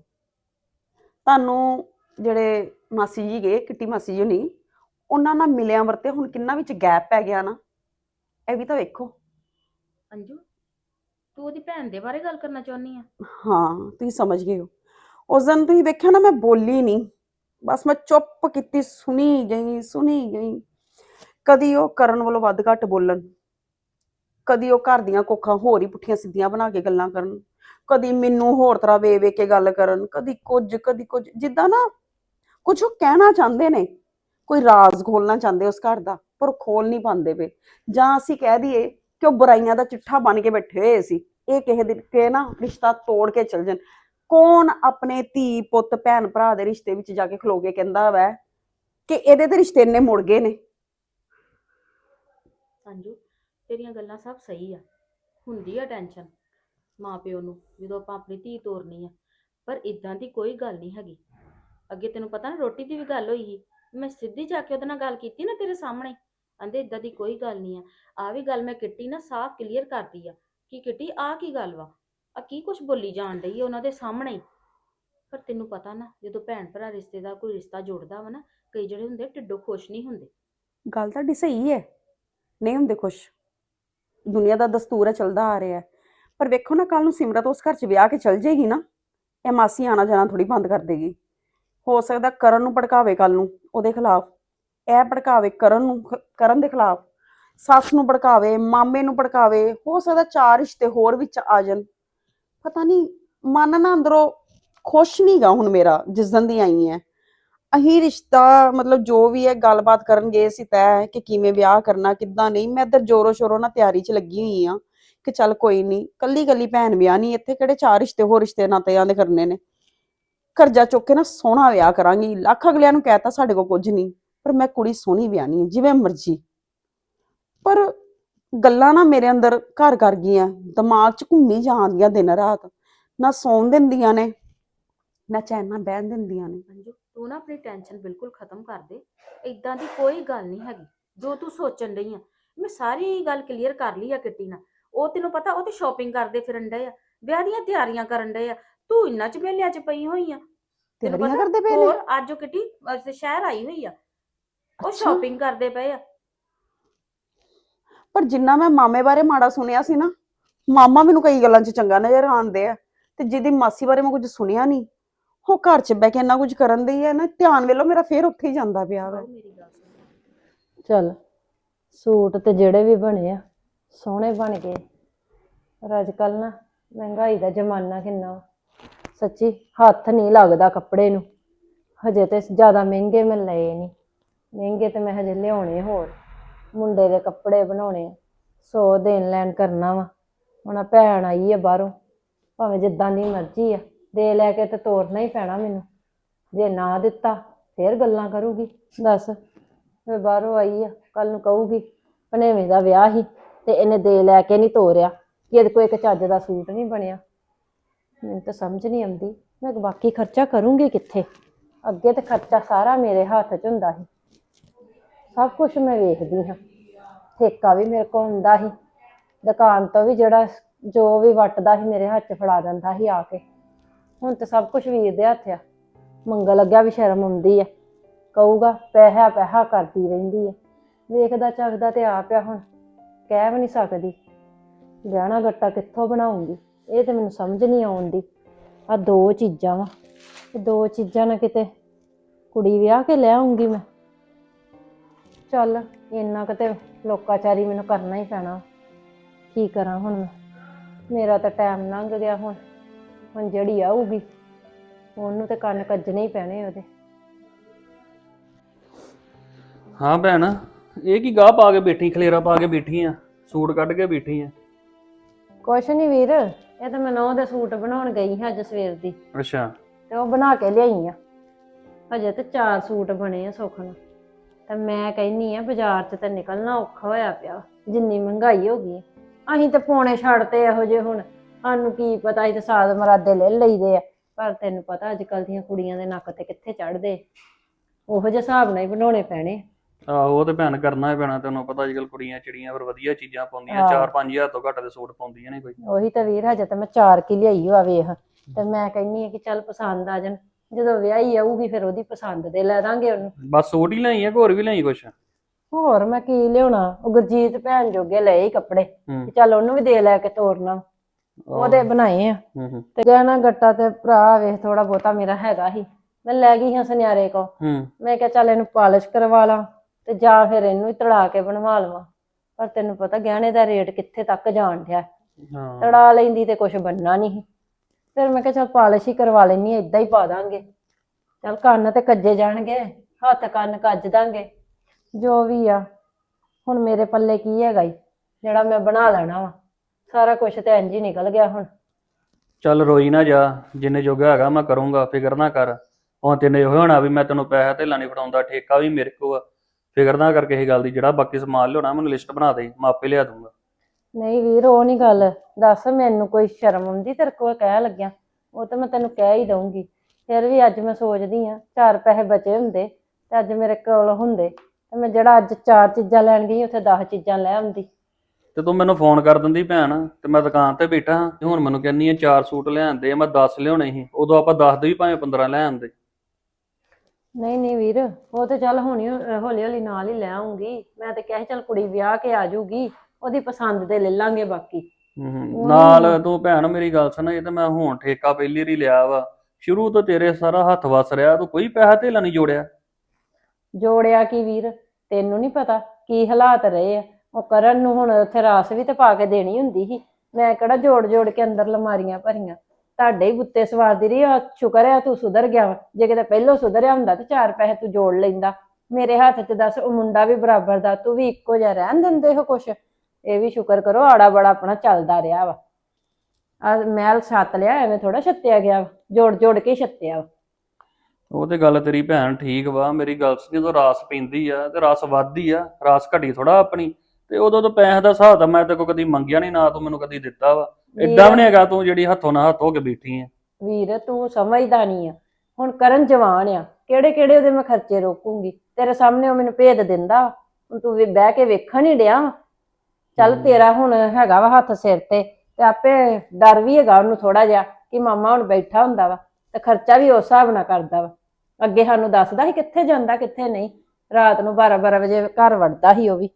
ਤੁਹਾਨੂੰ ਜਿਹੜੇ ਮਾਸੀ ਜੀ ਗਏ, ਕਿੱਟੀ ਮਾਸੀ ਜੀ ਨਹੀਂ ਉਹਨਾਂ ਨਾਲ ਮਿਲਿਆ ਵਰਤੇ ਹੁਣ ਕਿੰਨਾ ਵਿੱਚ ਗੈਪ ਪੈ ਗਿਆ ਨਾ। ਇਹ ਵੀ ਤਾਂ ਵੇਖੋ। ਅੰਜੂ? ਤੂੰ ਉਹਦੀ ਭੈਣ ਦੇ ਬਾਰੇ ਗੱਲ ਕਰਨਾ ਚਾਹੁੰਦੀ ਆ? ਹਾਂ, ਤੁਸੀਂ ਸਮਝ ਗਏ ਹੋ। ਉਸ ਦਿਨ ਤੁਸੀਂ ਵੇਖਿਆ ਨਾ, ਮੈਂ ਬੋਲੀ ਨਹੀਂ। ਬਸ ਮੈਂ ਚੁੱਪ ਕੀਤੀ, ਸੁਣੀ ਗਈ ਸੁਣੀ ਗਈ। ਕਦੀ ਉਹ ਕਰਨ ਵੱਲੋਂ ਵੱਧ ਘੱਟ ਬੋਲਣ। ਕਦੀ ਉਹ ਘਰ ਦੀਆਂ ਕੋਖਾਂ ਹੋਰ ਹੀ ਪੁੱਠੀਆਂ ਸਿੱਧੀਆਂ ਬਣਾ ਕੇ ਗੱਲਾਂ ਕਰਨ। ਕਦੀ ਮੈਨੂੰ ਹੋਰ ਤਰ੍ਹਾਂ ਵੇ ਵੇ ਕੇ ਗੱਲ ਕਰਨ। ਕਦੀ ਕੁਝ ਕਦੀ ਕੁਝ। ਜਿੱਦਾਂ ਨਾ ਕੁਝ ਉਹ ਕਹਿਣਾ ਚਾਹੁੰਦੇ ਨੇ। ਕੋਈ ਰਾਜ਼ ਖੋਲਣਾ ਚਾਹੁੰਦੇ ਉਸ ਘਰ ਦਾ, ਪਰ ਉਹ ਖੋਲ ਨਹੀਂ ਪਾਉਂਦੇ ਪਏ। ਜਾਂ ਅਸੀਂ ਕਹਿ ਦਈਏ ਕਿ ਉਹ ਬੁਰਾਈਆਂ ਦਾ ਚਿੱਠਾ ਬਣ ਕੇ ਬੈਠੇ ਹੋਏ ਸੀ। ਇਹ ਕਿਸੇ ਦੇ ਕੇ ਨਾ ਰਿਸ਼ਤਾ ਤੋੜ ਕੇ ਚਲ ਜਾਣ। ਕੌਣ ਆਪਣੇ ਧੀ, ਪੁੱਤ, ਭੈਣ, ਭਰਾ ਦੇ ਰਿਸ਼ਤੇ ਵਿੱਚ ਜਾ ਕੇ ਖਲੋ ਕੇ ਕਹਿੰਦਾ ਵੈ ਕਿ ਇਹਦੇ ਤੇ ਰਿਸ਼ਤੇ ਇੰਨੇ ਮੁੜ ਗਏ ਨੇ? ਅੰਜੂ ਤੇਰੀਆਂ ਗੱਲਾਂ ਸਭ ਸਹੀ ਆ। ਹੁੰਦੀ ਆ ਟੈਨਸ਼ਨ ਮਾਂ ਪਿਓ ਨੂੰ, ਜਦੋਂ ਆਪਾਂ ਆਪਣੀ ਧੀ ਤੋਰਨੀ ਆ। ਪਰ ਇਦਾਂ ਦੀ ਕੋਈ ਗੱਲ ਨਹੀਂ ਹੈਗੀ। ਅੱਗੇ ਤੈਨੂੰ ਪਤਾ ਨਾ ਰੋਟੀ ਦੀ ਵੀ ਗੱਲ ਹੋਈ ਸੀ। ਮੈਂ ਸਿੱਧੀ ਜਾ ਕੇ ਉਹਦੇ ਨਾਲ ਗੱਲ ਕੀਤੀ ਨਾ ਤੇਰੇ ਸਾਹਮਣੇ। ਕਹਿੰਦੇ ਇਦਾਂ ਦੀ ਕੋਈ ਗੱਲ ਨਹੀਂ ਆ। ਆ ਵੀ ਗੱਲ ਮੈਂ ਕਿੱਟੀ ਨਾ ਸਾਫ਼ ਕਲੀਅਰ ਕਰਦੀ ਆ ਕਿ ਕਿੱਟੀ ਆ ਕੀ ਗੱਲ ਵਾ? ਆ ਕੀ ਕੁਝ ਬੋਲੀ ਜਾਣ ਡਈ ਆ ਉਹਨਾਂ ਦੇ ਸਾਹਮਣੇ? ਹੀ। ਪਰ ਤੈਨੂੰ ਪਤਾ ਨਾ, ਜਦੋਂ ਭੈਣ ਭਰਾ ਰਿਸ਼ਤੇ ਦਾ ਕੋਈ ਰਿਸ਼ਤਾ ਜੁੜਦਾ ਵਾ ਨਾ, ਕਈ ਜਿਹੜੇ ਹੁੰਦੇ ਢਿੱਡੋਂ ਖੁਸ਼ ਨਹੀਂ ਹੁੰਦੇ। ਗੱਲ ਤੁਹਾਡੀ ਸਹੀ ਹੈ ਨਹੀਂ ਹੁੰਦੇ ਖੁਸ਼। ਦੁਨੀਆ ਦਾ ਦਸਤੂਰ ਹੈ ਚੱਲਦਾ ਆ ਰਿਹਾ। ਹੈ। ਪਰ ਵੇਖੋ ਨਾ ਕੱਲ ਨੂੰ ਸਿਮਰਤ ਉਸ ਘਰ 'ਚ ਵਿਆਹ ਕੇ ਚਲ ਜਾਏਗੀ ਨਾ, ਇਹ ਮਾਸੀ ਆਣਾ ਜਾਣਾ ਥੋੜੀ ਬੰਦ ਕਰ ਦੇਗੀ। ਹੋ ਸਕਦਾ ਕਰਨ ਨੂੰ ਭੜਕਾਵੇ ਕੱਲ ਨੂੰ, ਉਹਦੇ ਖਿਲਾਫ। ਇਹ ਭੜਕਾਵੇ ਕਰਨ ਨੂੰ ਕਰਨ ਦੇ ਖਿਲਾਫ, ਸੱਸ ਨੂੰ ਭੜਕਾਵੇ, ਮਾਮੇ ਨੂੰ ਭੜਕਾਵੇ, ਹੋ ਸਕਦਾ ਚਾਰ ਰਿਸ਼ਤੇ ਹੋਰ ਵਿੱਚ ਆ ਜਾਣ। ਪਤਾ ਨਹੀਂ, ਮਨ ਨਾ ਅੰਦਰੋਂ ਖੁਸ਼ ਨਹੀਂਗਾ ਹੁਣ ਮੇਰਾ ਜਿਸ ਦਿਨ ਦੀ ਆਈ ਹੈ ਅਹੀਂ ਰਿਸ਼ਤਾ, ਮਤਲਬ ਜੋ ਵੀ ਹੈ ਗੱਲਬਾਤ ਕਰਨ ਗਏ ਸੀ ਤੈ ਕਿ ਕਿਵੇਂ ਵਿਆਹ ਕਰਨਾ, ਕਿੱਦਾਂ ਨਹੀਂ, ਮੈਂ ਇੱਧਰ ਜੋਰੋ ਸ਼ੋਰੋ ਨਾਲ ਤਿਆਰੀ 'ਚ ਲੱਗੀ ਹੋਈ ਆ ਕਿ ਚੱਲ ਕੋਈ ਨਹੀਂ ਕੱਲੀ ਕੱਲੀ ਭੈਣ ਵਿਆਹ ਨਹੀਂ ਇੱਥੇ ਕਿਹੜੇ ਚਾਰ ਰਿਸ਼ਤੇ ਹੋਰ ਰਿਸ਼ਤੇ ਨਾਤਿਆਂ ਦੇ ਕਰਨੇ ਨੇ। ਕਰਜ਼ਾ ਚੁੱਕ ਕੇ ਨਾ ਸੋਹਣਾ ਵਿਆਹ ਕਰਾਂਗੀ, ਲੱਖ ਅਗਲਿਆਂ ਨੂੰ ਕਹਿਤਾ ਸਾਡੇ ਕੋਲ ਕੁਝ ਨਹੀਂ। ਪਰ ਮੈਂ ਕੁੜੀ ਸੋਹਣੀ ਵਿਆਹਣੀ ਹੈ ਜਿਵੇਂ ਮਰਜ਼ੀ। ਪਰ ਗੱਲਾਂ ਨਾ ਮੇਰੇ ਅੰਦਰ ਘਰ ਕਰ ਗਈਆਂ ਦਿਮਾਗ 'ਚ ਘੁੰਮੀ ਜਾਂਦੀਆਂ ਦਿਨ ਰਾਤ ਨਾ ਸੌਣ ਦਿੰਦੀਆਂ ਨੇ ਨਾ ਚੈਨ ਨਾਲ ਬਹਿਣ ਦਿੰਦੀਆਂ ਨੇ। ਅੰਜੂ ਤੂੰ ਨਾ ਆਪਣੀ ਟੈਨਸ਼ਨ ਬਿਲਕੁਲ ਖਤਮ ਕਰ ਦੇ ਇਦਾਂ ਦੀ ਕੋਈ ਗੱਲ ਨਹੀਂ ਹੈਗੀ ਜੋ ਤੂੰ ਸੋਚਣ ਡਈ ਆ। ਮੈਂ ਸਾਰੀ ਗੱਲ ਕਲੀਅਰ ਕਰ ਲਈ ਆ ਕਿੱਟੀ ਨਾਲ। ਉਹ ਤੈਨੂੰ ਪਤਾ ਉਹ ਤੇ ਸ਼ਾਪਿੰਗ ਕਰਦੇ ਫਿਰਨ ਡਏ ਆ ਵਿਆਹ ਦੀਆਂ ਤਿਆਰੀਆਂ ਕਰਨ ਡਏ ਆ ਤੂੰ ਇੰਨਾ ਚ ਮੇਲਿਆਂ ਚ ਪਈ ਹੋਈ ਆ। ਤੈਨੂੰ ਤਿਆਰੀਆਂ ਪਤਾ ਕਰਦੇ ਪਏ ਨੇ? ਹੋਰ ਅੱਜ ਉਹ ਕਿੱਟੀ ਸ਼ਹਿਰ ਆਈ ਹੋਈ ਆ ਉਹ ਅੱਛਾ। ਸ਼ਾਪਿੰਗ ਕਰਦੇ ਪਏ ਆ। ਪਰ ਜਿੰਨਾ ਮੈਂ ਮਾਮੇ ਬਾਰੇ ਮਾੜਾ ਸੁਣਿਆ ਸੀ ਨਾ ਮਾਮਾ ਮੈਨੂੰ ਕਈ ਗੱਲਾਂ 'ਚ ਚੰਗਾ ਨਜ਼ਰ ਆਉਂਦੇ ਆ ਤੇ ਜਿਹਦੀ ਮਾਸੀ ਬਾਰੇ ਮੈਂ ਕੁਝ ਸੁਣਿਆ ਨਹੀਂ ਉਹ ਘਰ 'ਚ ਬਹਿ ਕੇ ਇੰਨਾ ਕੁਝ ਕਰਨ ਦੀ ਹੈ ਨਾ ਧਿਆਨ ਵੇਲੋ ਮੇਰਾ ਫੇਰ ਉੱਥੇ ਹੀ ਜਾਂਦਾ ਪਿਆ ਵਾ। ਉਹ ਮੇਰੀ ਗੱਲ ਸੁਣ। ਚੱਲ ਸੂਟ ਤੇ ਜਿਹੜੇ ਵੀ ਬਣੇ ਆ ਸੋਹਣੇ ਬਣ ਗਏ। ਪਰ ਅੱਜ ਕੱਲ ਨਾ ਮਹਿੰਗਾਈ ਦਾ ਜ਼ਮਾਨਾ ਕਿੰਨਾ ਵਾ। ਸੱਚੀ ਹੱਥ ਨਹੀਂ ਲੱਗਦਾ ਕੱਪੜੇ ਨੂੰ। ਹਜੇ ਤੇ ਜ਼ਿਆਦਾ ਮਹਿੰਗੇ ਮੈਂ ਲਏ ਨਹੀਂ। ਮਹਿੰਗੇ ਤੇ ਮੈਂ ਹਜੇ ਲਿਆਉਣੇ ਹੋਰ। ਮੁੰਡੇ ਦੇ ਕੱਪੜੇ ਬਣਾਉਣੇ ਆ, ਸੌ ਦੇਣ ਲੈਣ ਕਰਨਾ ਵਾ। ਹੁਣ ਆਹ ਭੈਣ ਆਈ ਆ ਬਾਹਰੋਂ, ਭਾਵੇਂ ਜਿੱਦਾਂ ਦੀ ਮਰਜ਼ੀ ਆ, ਦੇ ਲੈ ਕੇ ਤੇ ਤੋਰਨਾ ਹੀ ਪੈਣਾ ਮੈਨੂੰ। ਜੇ ਨਾ ਦਿੱਤਾ, ਫੇਰ ਗੱਲਾਂ ਕਰੂਗੀ। ਦੱਸ ਫਿਰ ਬਾਹਰੋਂ ਆਈ ਆ ਕੱਲ ਨੂੰ ਕਹੂਗੀ, ਭਣੇਵੇਂ ਦਾ ਵਿਆਹ ਹੀ ਤੇ ਇਹਨੇ ਦੇ ਲੈ ਕੇ ਨਹੀਂ ਤੋਰਿਆ। ਕਿ ਇਹਦੇ ਕੋਲ ਇੱਕ ਚੱਜ ਦਾ ਸੂਟ ਨਹੀਂ ਬਣਿਆ। ਮੈਨੂੰ ਤਾਂ ਸਮਝ ਨਹੀਂ ਆਉਂਦੀ। ਮੈਂ ਬਾਕੀ ਖਰਚਾ ਕਰੂੰਗੀ ਕਿੱਥੇ? ਅੱਗੇ ਤੇ ਖਰਚਾ ਸਾਰਾ ਮੇਰੇ ਹੱਥ 'ਚ ਹੁੰਦਾ ਸੀ। ਸਭ ਕੁਝ ਮੈਂ ਵੇਖਦੀ ਹਾਂ। ਠੇਕਾ ਵੀ ਮੇਰੇ ਕੋਲ ਹੁੰਦਾ ਸੀ। ਦੁਕਾਨ ਤੋਂ ਵੀ ਜਿਹੜਾ ਜੋ ਵੀ ਵੱਟਦਾ ਸੀ ਮੇਰੇ ਹੱਥ 'ਚ ਫੜਾ ਦਿੰਦਾ ਸੀ ਆ ਕੇ। ਹੁਣ ਤੇ ਸਭ ਕੁਝ ਵੀਰ ਦੇ ਹੱਥ ਆ। ਮੰਗਾ ਲੱਗਿਆ ਵੀ ਸ਼ਰਮ ਆਉਂਦੀ ਆ। ਕਹੂਗਾ, ਪੈਸਾ ਪੈਸਾ ਕਰਦੀ ਰਹਿੰਦੀ ਹੈ ਵੇਖਦਾ, ਚੱਕਦਾ ਤੇ ਆਪ ਆ ਹੁਣ। ਕਹਿ ਵੀ ਨਹੀਂ ਸਕਦੀ। ਗਹਿਣਾ ਗੱਟਾ ਕਿੱਥੋਂ ਬਣਾਉਂਗੀ? ਇਹ ਤੇ ਮੈਨੂੰ ਸਮਝ ਨਹੀਂ ਆਉਂਦੀ। ਆ ਦੋ ਚੀਜ਼ਾਂ ਵਾ। ਦੋ ਚੀਜ਼ਾਂ ਨਾ ਕਿਤੇ ਕੁੜੀ ਵਿਆਹ ਕੇ ਲੈ ਆਉਂਗੀ ਮੈਂ। ਚੱਲ ਇੰਨਾ ਕਿਤੇ ਲੋਕਾਚਾਰੀ ਮੈਨੂੰ ਕਰਨਾ ਹੀ ਪੈਣਾ। ਕੀ ਕਰਾਂ ਹੁਣ ਮੈਂ? ਮੇਰਾ ਤਾਂ ਟਾਈਮ ਲੰਘ ਗਿਆ ਹੁਣ। ਹੁਣ ਜਿਹੜੀ ਆਊਗੀ ਉਹਨੂੰ ਤੇ ਕੰਨ ਕੱਜਣੇ ਹੀ ਪੈਣੇ ਉਹਦੇ। ਹਾਂ ਭੈਣ ਇਹ ਕੀ ਗਾਹ ਪਾ ਕੇ ਬੈਠੀ ਖਲੇਰਾ ਪਾ ਕੇ ਬੈਠੀ ਆ? ਸੂਟ ਕੱਢ ਕੇ ਬੈਠੀ ਆ? ਕੁਛ ਨਹੀਂ ਵੀਰ ਇਹ ਤਾਂ ਮੈਂ ਨੌ ਦੇ ਸੂਟ ਬਣਾਉਣ ਗਈ ਹਾਂ ਅੱਜ ਸਵੇਰ ਦੀ। ਅੱਛਾ। ਤੇ ਉਹ ਬਣਾ ਕੇ ਲਿਆਈ ਆ। ਹਜੇ ਤੇ ਚਾਰ ਸੂਟ ਬਣੇ ਆ ਸੁੱਖ ਨਾਲ। ਤੇ ਮੈਂ ਕਹਿੰਨੀ ਆ ਬਾਜ਼ਾਰ 'ਚ ਤਾਂ ਨਿਕਲਣਾ ਔਖਾ ਹੋਇਆ ਪਿਆ ਜਿੰਨੀ ਮਹਿੰਗਾਈ ਹੋ ਗਈ। ਅਸੀਂ ਤੇ ਪੌਣੇ ਛੱਡਤੇ ਇਹੋ ਜਿਹੇ ਹੁਣ। ਸਾਨੂੰ ਕੀ ਪਤਾ ਅਸੀਂ ਤੇ ਸਾਦ ਮਰਾਦੇ ਲੈ ਲਈਦੇ ਆ। ਪਰ ਤੈਨੂੰ ਪਤਾ ਅੱਜ ਕੱਲ ਦੀਆਂ ਕੁੜੀਆਂ ਦੇ ਨੱਕ ਤੇ ਕਿੱਥੇ ਚੜਦੇ ਉਹੋ ਜਿਹੇ ਹਿਸਾਬ ਨਾਲ ਹੀ ਬਣਾਉਣੇ ਪੈਣੇ। ਆਹੋ ਉਹ ਤੇ ਭੈਣ ਕਰਨਾ ਹੀ ਪੈਣਾ। ਤੈਨੂੰ ਪਤਾ ਅੱਜਕੱਲ ਕੁੜੀਆਂ ਚਿੜੀਆਂ ਫਿਰ ਵਧੀਆ ਚੀਜ਼ਾਂ ਪਾਉਂਦੀਆਂ। ਹਾਂ। 4-5000 ਤੋਂ ਘੱਟ ਦੇ ਸੂਟ ਪਾਉਂਦੀਆਂ ਨੇ ਕੋਈ। ਉਹੀ ਤਾਂ ਵੀਰ ਹਜੇ ਤਾਂ ਮੈਂ ਚਾਰ ਕੀ ਲਿਆਈ ਹੋਆ ਵੇਖ। ਤੇ ਮੈਂ ਕਹਿੰਨੀ ਆ ਕਿ ਚੱਲ ਪਸੰਦ ਆ ਜਾਣ। ਜਦੋਂ ਵਿਆਹੀ ਆਊਗੀ ਫਿਰ ਉਹਦੀ ਪਸੰਦ ਦੇ ਲੈ ਦਾਂਗੇ ਉਹਨੂੰ। ਬਸ ਸੂਟ ਹੀ ਲਈ ਕਿ ਹੋਰ ਵੀ ਲਈ ਕੁਛ? ਹੋਰ ਮੈਂ ਕੀ ਲਿਆਉਣਾ? ਉਹ ਗੁਰਜੀਤ ਭੈਣ ਜੋਗੇ ਲਏ ਹੀ ਕੱਪੜੇ। ਹੂੰ। ਚੱਲ ਉਹਨੂੰ ਵੀ ਦੇ ਲੈ ਕੇ ਤੋਰਨਾ। ਉਹਦੇ ਬਣਾਏ ਆ। ਹੂੰ ਹੂੰ। ਤੇ ਗਹਿਣਾ ਗੱਟਾ ਤੇ ਭਰਾ ਵੇਖ ਥੋੜਾ ਬਹੁਤਾ ਮੇਰਾ ਹੈਗਾ ਹੀ ਮੈਂ ਲੈ ਗਈ ਹਾਂ ਸੁਨਿਆਰੇ ਕੋ ਹੂੰ। ਮੈਂ ਕਿਹਾ ਚੱਲ ਇਹਨੂੰ ਪਾਲਿਸ਼ ਕਰਵਾ ਲਾਂ ਤੇ ਜਾਂ ਫਿਰ ਇਹਨੂੰ ਹੀ ਤੜਾ ਕੇ ਬਣਵਾ ਲਵਾਂ। ਪਰ ਤੈਨੂੰ ਪਤਾ ਗਹਿਣੇ ਦਾ ਰੇਟ ਕਿੱਥੇ ਤੱਕ ਜਾਣ ਡਿਆ। ਹਾਂ। ਤੜਾ ਲੈਂਦੀ ਤੇ ਕੁਝ ਬੰਨਾ ਨਹੀਂ ਫਿਰ ਮੈਂ ਕਿਹਾ ਚੱਲ ਪਾਲਿਸ਼ ਹੀ ਕਰਵਾ ਲੈਣੀ ਏਦਾਂ ਹੀ ਪਾ ਦਾਂਗੇ। ਚੱਲ ਕੰਨ ਤੇ ਕੱਜੇ ਜਾਣਗੇ, ਹੱਥ ਕੰਨ ਕੱਜ ਦਾਂਗੇ। ਜੋ ਵੀ ਆ, ਹੁਣ ਮੇਰੇ ਪੱਲੇ ਕੀ ਹੈਗਾ ਈ? ਜਿਹੜਾ ਮੈਂ ਬਣਾ ਲੈਣਾ ਵਾ, ਸਾਰਾ ਕੁਝ ਤੇ ਇੰਜ ਹੀ ਨਿਕਲ ਗਿਆ ਹੁਣ। ਚੱਲ ਰੋਈ ਨਾ ਜਾ, ਜਿੰਨੇ ਜੋਗਾ ਹੈਗਾ ਮੈਂ ਕਰੂੰਗਾ, ਫਿਕਰ ਨਾ ਕਰ। ਹੁਣ ਤੈਨੂੰ ਇਹੋ ਹੋਣਾ ਵੀ ਮੈਂ ਤੈਨੂੰ ਪੈਸਾ ਧੇਲਾ ਨਹੀਂ ਫੜਾਉਂਦਾ ਠੇਕਾ ਵੀ ਮੇਰੇ ਕੋਲ ਆ। ਫਿਕਰ ਨਾ ਕਰ ਕਿਸੇ ਗੱਲ ਦੀ, ਜਿਹੜਾ ਬਾਕੀ ਸਮਾਨ ਲਿਆਉਣਾ, ਮੈਨੂੰ ਲਿਸਟ ਬਣਾ ਦੇ, ਮੈਂ ਆਪੇ ਲਿਆ ਦੂੰਗਾ। ਨਹੀਂ ਵੀਰ ਉਹ ਨਹੀਂ ਗੱਲ। ਦੱਸ ਮੈਨੂੰ ਕੋਈ ਸ਼ਰਮ ਆਉਂਦੀ? ਤੇਰੇ ਕੋਲ ਕਹਿ ਲੱਗਿਆ। ਉਹ ਤਾਂ ਮੈਂ ਤੈਨੂੰ ਕਹਿ ਹੀ ਦਊਂਗੀ। ਫਿਰ ਵੀ ਅੱਜ ਮੈਂ ਸੋਚਦੀ ਆ ਚਾਰ ਪੈਸੇ ਬਚੇ ਹੁੰਦੇ ਤੇ ਅੱਜ ਮੇਰੇ ਕੋਲ ਹੁੰਦੇ। ਤੇ ਮੈਂ ਜਿਹੜਾ ਅੱਜ ਚਾਰ ਚੀਜ਼ਾਂ ਲੈਣ ਗਈ ਉੱਥੇ 10 ਚੀਜ਼ਾਂ ਲੈ ਆਉਂਦੀ। ਤੇ ਤੂੰ ਮੈਨੂੰ ਫੋਨ ਕਰ ਦਿੰਦੀ ਭੈਣ ਤੇ ਮੈਂ ਦੁਕਾਨ ਤੇ ਬੈਠਾ ਹਾਂ ਤੇ ਹੁਣ ਮੈਨੂੰ ਕਹਿੰਨੀ ਆ ਚਾਰ ਸੂਟ ਲਿਆਂਦੇ ਆ ਮੈਂ 10 ਲਿਆਉਣੇ ਸੀ। ਉਦੋਂ ਆਪਾਂ 10 ਦੇ ਵੀ ਭਾਵੇਂ 15 ਲੈ ਆਂਦੇ ਨਹੀਂ ਨਹੀਂ ਵੀਰ ਉਹ ਤੇ ਚੱਲ ਹੁਣੀ ਹੌਲੀ ਹੌਲੀ ਨਾਲ ਹੀ ਲੈ ਆਉਂਗੀ। ਮੈਂ ਤੇ ਕਿਹਾ ਸੀ ਚੱਲ ਕੁੜੀ ਵਿਆਹ ਕੇ ਆ ਜਾਊਗੀ। ਉਹਦੀ ਪਸੰਦ ਦੇ ਲੈ ਲਾਂਗੇ ਬਾਕੀ। ਹੂੰ ਨਾਲ ਤੂੰ ਭੈਣ ਮੇਰੀ ਗੱਲ ਸੁਣ ਇਹ ਤਾਂ ਮੈਂ ਹੁਣ ਠੇਕਾ ਪਹਿਲੀ ਵਾਰੀ ਲਿਆ ਵਾ। ਸ਼ੁਰੂ ਤੋਂ ਤੇਰੇ ਸਾਰਾ ਹੱਥ ਵਸ ਰਿਹਾ ਤੂੰ ਕੋਈ ਪੈਸਾ ਧੇਲਾ ਨਹੀਂ ਜੋੜਿਆ। ਜੋੜਿਆ ਕੀ ਵੀਰ? ਤੈਨੂੰ ਨਹੀਂ ਪਤਾ ਕੀ ਹਾਲਾਤ ਰਹੇ ਆ। ਉਹ ਕਰਨ ਨੂੰ ਹੁਣ ਉੱਥੇ ਰਾਸ ਵੀ ਤੇ ਪਾ ਕੇ ਦੇਣੀ ਹੁੰਦੀ ਸੀ। ਮੈਂ ਕਿਹੜਾ ਜੋੜ ਜੋੜ ਕੇ ਅੰਦਰ ਲਮਾਰੀਆਂ ਭਰੀਆਂ। ਤੁਹਾਡੇ ਹੀ ਬੁੱਤੇ ਸਵਾਰਦੀ ਰਹੀ ਆ ਸ਼ੁਕਰ ਹੈ ਤੂੰ ਸੁਧਰ ਗਿਆ ਜੇ ਕਿਤੇ ਪਹਿਲੋਂ ਸੁਧਰਿਆ ਹੁੰਦਾ ਤੇ ਚਾਰ ਪੈਸੇ ਤੂੰ ਜੋੜ ਲੈਂਦਾ। ਮੇਰੇ ਹੱਥ 'ਚ ਦੱਸ ਉਹ ਮੁੰਡਾ ਵੀ ਬਰਾਬਰ ਦਾ ਤੂੰ ਵੀ ਇੱਕੋ ਜਿਹਾ ਰਹਿਣ ਦਿੰਦੇ ਹੋ ਕੁਛ? ਇਹ ਵੀ ਸ਼ੁਕਰ ਕਰੋ ਆੜਾ ਬੜਾ ਆਪਣਾ ਚੱਲਦਾ ਰਿਹਾ ਵਾ ਆ ਮਹਿਲ ਛੱਤ ਲਿਆ ਐਵੇਂ ਥੋੜਾ ਛੱਤਿਆ ਗਿਆ ਵਾ। ਜੋੜ ਜੋੜ ਕੇ ਹੀ ਛੱਤਿਆ ਵਾ। ਉਹ ਤੇ ਗੱਲ ਤੇਰੀ ਭੈਣ ਠੀਕ ਵਾ ਮੇਰੀ ਗੱਲ ਸੁਣ ਜਦੋਂ ਰਾਸ ਪੈਂਦੀ ਆ ਤੇ ਰਾਸ ਵੱਧਦੀ ਆ ਰਾਸ ਘਟੀ ਥੋੜਾ ਆਪਣੀ ਤੇ ਉਦੋਂ ਤੋਂ ਪੈਸੇ ਦਾ ਹਿਸਾਬ ਤਾਂ ਮੈਂ ਤੇ ਕੋ ਕਦੀ ਮੰਗਿਆ ਨਹੀਂ ਨਾ ਤੂੰ ਮੈਨੂੰ ਕਦੀ ਦਿੱਤਾ ਵਾ ਏਦਾਂ ਵੀ ਨਹੀਂ ਹੈਗਾ ਤੂੰ ਜਿਹੜੀ ਹੱਥੋਂ ਨਾਲ ਹੱਥ ਹੋ ਕੇ ਬੈਠੀ ਆ ਵੀਰ ਤੂੰ ਸਮਝਦਾ ਨਹੀਂ ਆ ਹੁਣ ਕਰਨ ਜਵਾਨ ਆ ਕਿਹੜੇ ਕਿਹੜੇ ਉਹਦੇ ਮੈਂ ਖਰਚੇ ਰੋਕੂੰਗੀ ਤੇਰੇ ਸਾਹਮਣੇ ਉਹ ਮੈਨੂੰ ਭੇਦ ਦਿੰਦਾ ਵਾ। ਹੁਣ ਤੂੰ ਵੀ ਬਹਿ ਕੇ ਵੇਖਣ ਹੀ ਡਿਆ ਵਾ ਚੱਲ। ਤੇਰਾ ਹੁਣ ਹੈਗਾ ਵਾ ਹੱਥ ਸਿਰ ਤੇ ਤੇ ਆਪੇ ਡਰ ਵੀ ਹੈਗਾ ਉਹਨੂੰ ਥੋੜਾ ਜਿਹਾ ਕਿ ਮਾਮਾ ਹੁਣ ਬੈਠਾ ਹੁੰਦਾ ਵਾ ਤੇ ਖਰਚਾ ਵੀ ਉਸ ਹਿਸਾਬ ਨਾਲ ਕਰਦਾ ਵਾ। ਅੱਗੇ ਸਾਨੂੰ ਦੱਸਦਾ ਸੀ ਕਿੱਥੇ ਜਾਂਦਾ ਕਿੱਥੇ ਨਹੀਂ। ਰਾਤ ਨੂੰ 12 12 ਵਜੇ ਘਰ ਵੜਦਾ ਸੀ ਉਹ ਵੀ।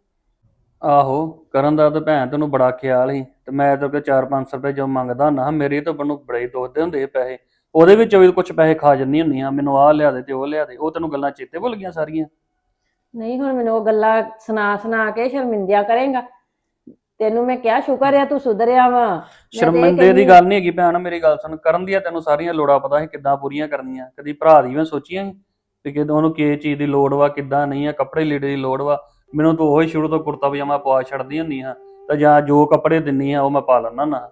ਆਹੋ ਕਰਨ ਦਾ ਤਾਂ ਭੈਣ ਤੈਨੂੰ ਬੜਾ ਖਿਆਲ ਸੀ ਤੇ ਮੈਂ ਤਾਂ ਕਿ 4-500 ਰੁਪਏ ਜੋ ਮੰਗਦਾ ਨਾ ਮੇਰੇ ਤਾਂ ਮੈਨੂੰ ਬੜੇ ਦੋਸਦੇ ਹੁੰਦੇ ਪੈਸੇ। ਉਹਦੇ ਵਿੱਚ ਵੀ ਕੁਝ ਪੈਸੇ ਖਾ ਜੰਨੀ ਹੁੰਦੀਆਂ ਮੈਨੂੰ ਆਹ ਲਿਆ ਦੇ ਤੇ ਉਹ ਲਿਆ ਦੇ ਉਹ ਤੈਨੂੰ ਗੱਲਾਂ ਚੇਤੇ ਭੁੱਲ ਗਈਆਂ ਸਾਰੀਆਂ। ਨਹੀਂ ਹੁਣ ਮੈਨੂੰ ਉਹ ਗੱਲਾਂ ਸੁਣਾ ਸੁਣਾ ਕੇ ਸ਼ਰਮਿੰਦਿਆ ਕਰੇਗਾ। ਤੈਨੂੰ ਮੈਂ ਕਿਹਾ ਸ਼ੁਕਰ ਆ ਤੂੰ ਸੁਧਰਿਆ ਵਾ। ਸ਼ਰਮਿੰਦੇ ਦੀ ਗੱਲ ਨਹੀਂ ਹੈਗੀ ਭੈਣ ਮੇਰੀ ਗੱਲ ਸੁਣ ਕਰਨ ਦੀਆਂ ਤੈਨੂੰ ਸਾਰੀਆਂ ਲੋੜਾਂ ਪਤਾ ਸੀ ਕਿੱਦਾਂ ਪੂਰੀਆਂ ਕਰਨੀਆਂ। ਕਦੀ ਭਰਾ ਦੀ ਮੈਂ ਸੋਚੀਆਂ ਸੀ ਵੀ ਕਿਦੋਂ ਉਹਨੂੰ ਕੀ ਚੀਜ਼ ਦੀ ਲੋੜ ਵਾ ਕਿੱਦਾਂ ਨਹੀਂ ਆ ਕੱਪੜੇ ਲੀੜੇ ਦੀ ਲੋੜ ਵਾ। ਮੈਨੂੰ ਤਾਂ ਉਹੀ ਸ਼ੁਰੂ ਤੋਂ ਕੁੜਤਾ ਪਜਾਮਾ ਪਵਾ ਛੱਡਦੀ ਹੁੰਦੀ ਹਾਂ ਤਾਂ ਜਾਂ ਜੋ ਕੱਪੜੇ ਦਿੰਨੀ ਆ ਉਹ ਮੈਂ ਪਾ ਲੈਣਾ ਨਾ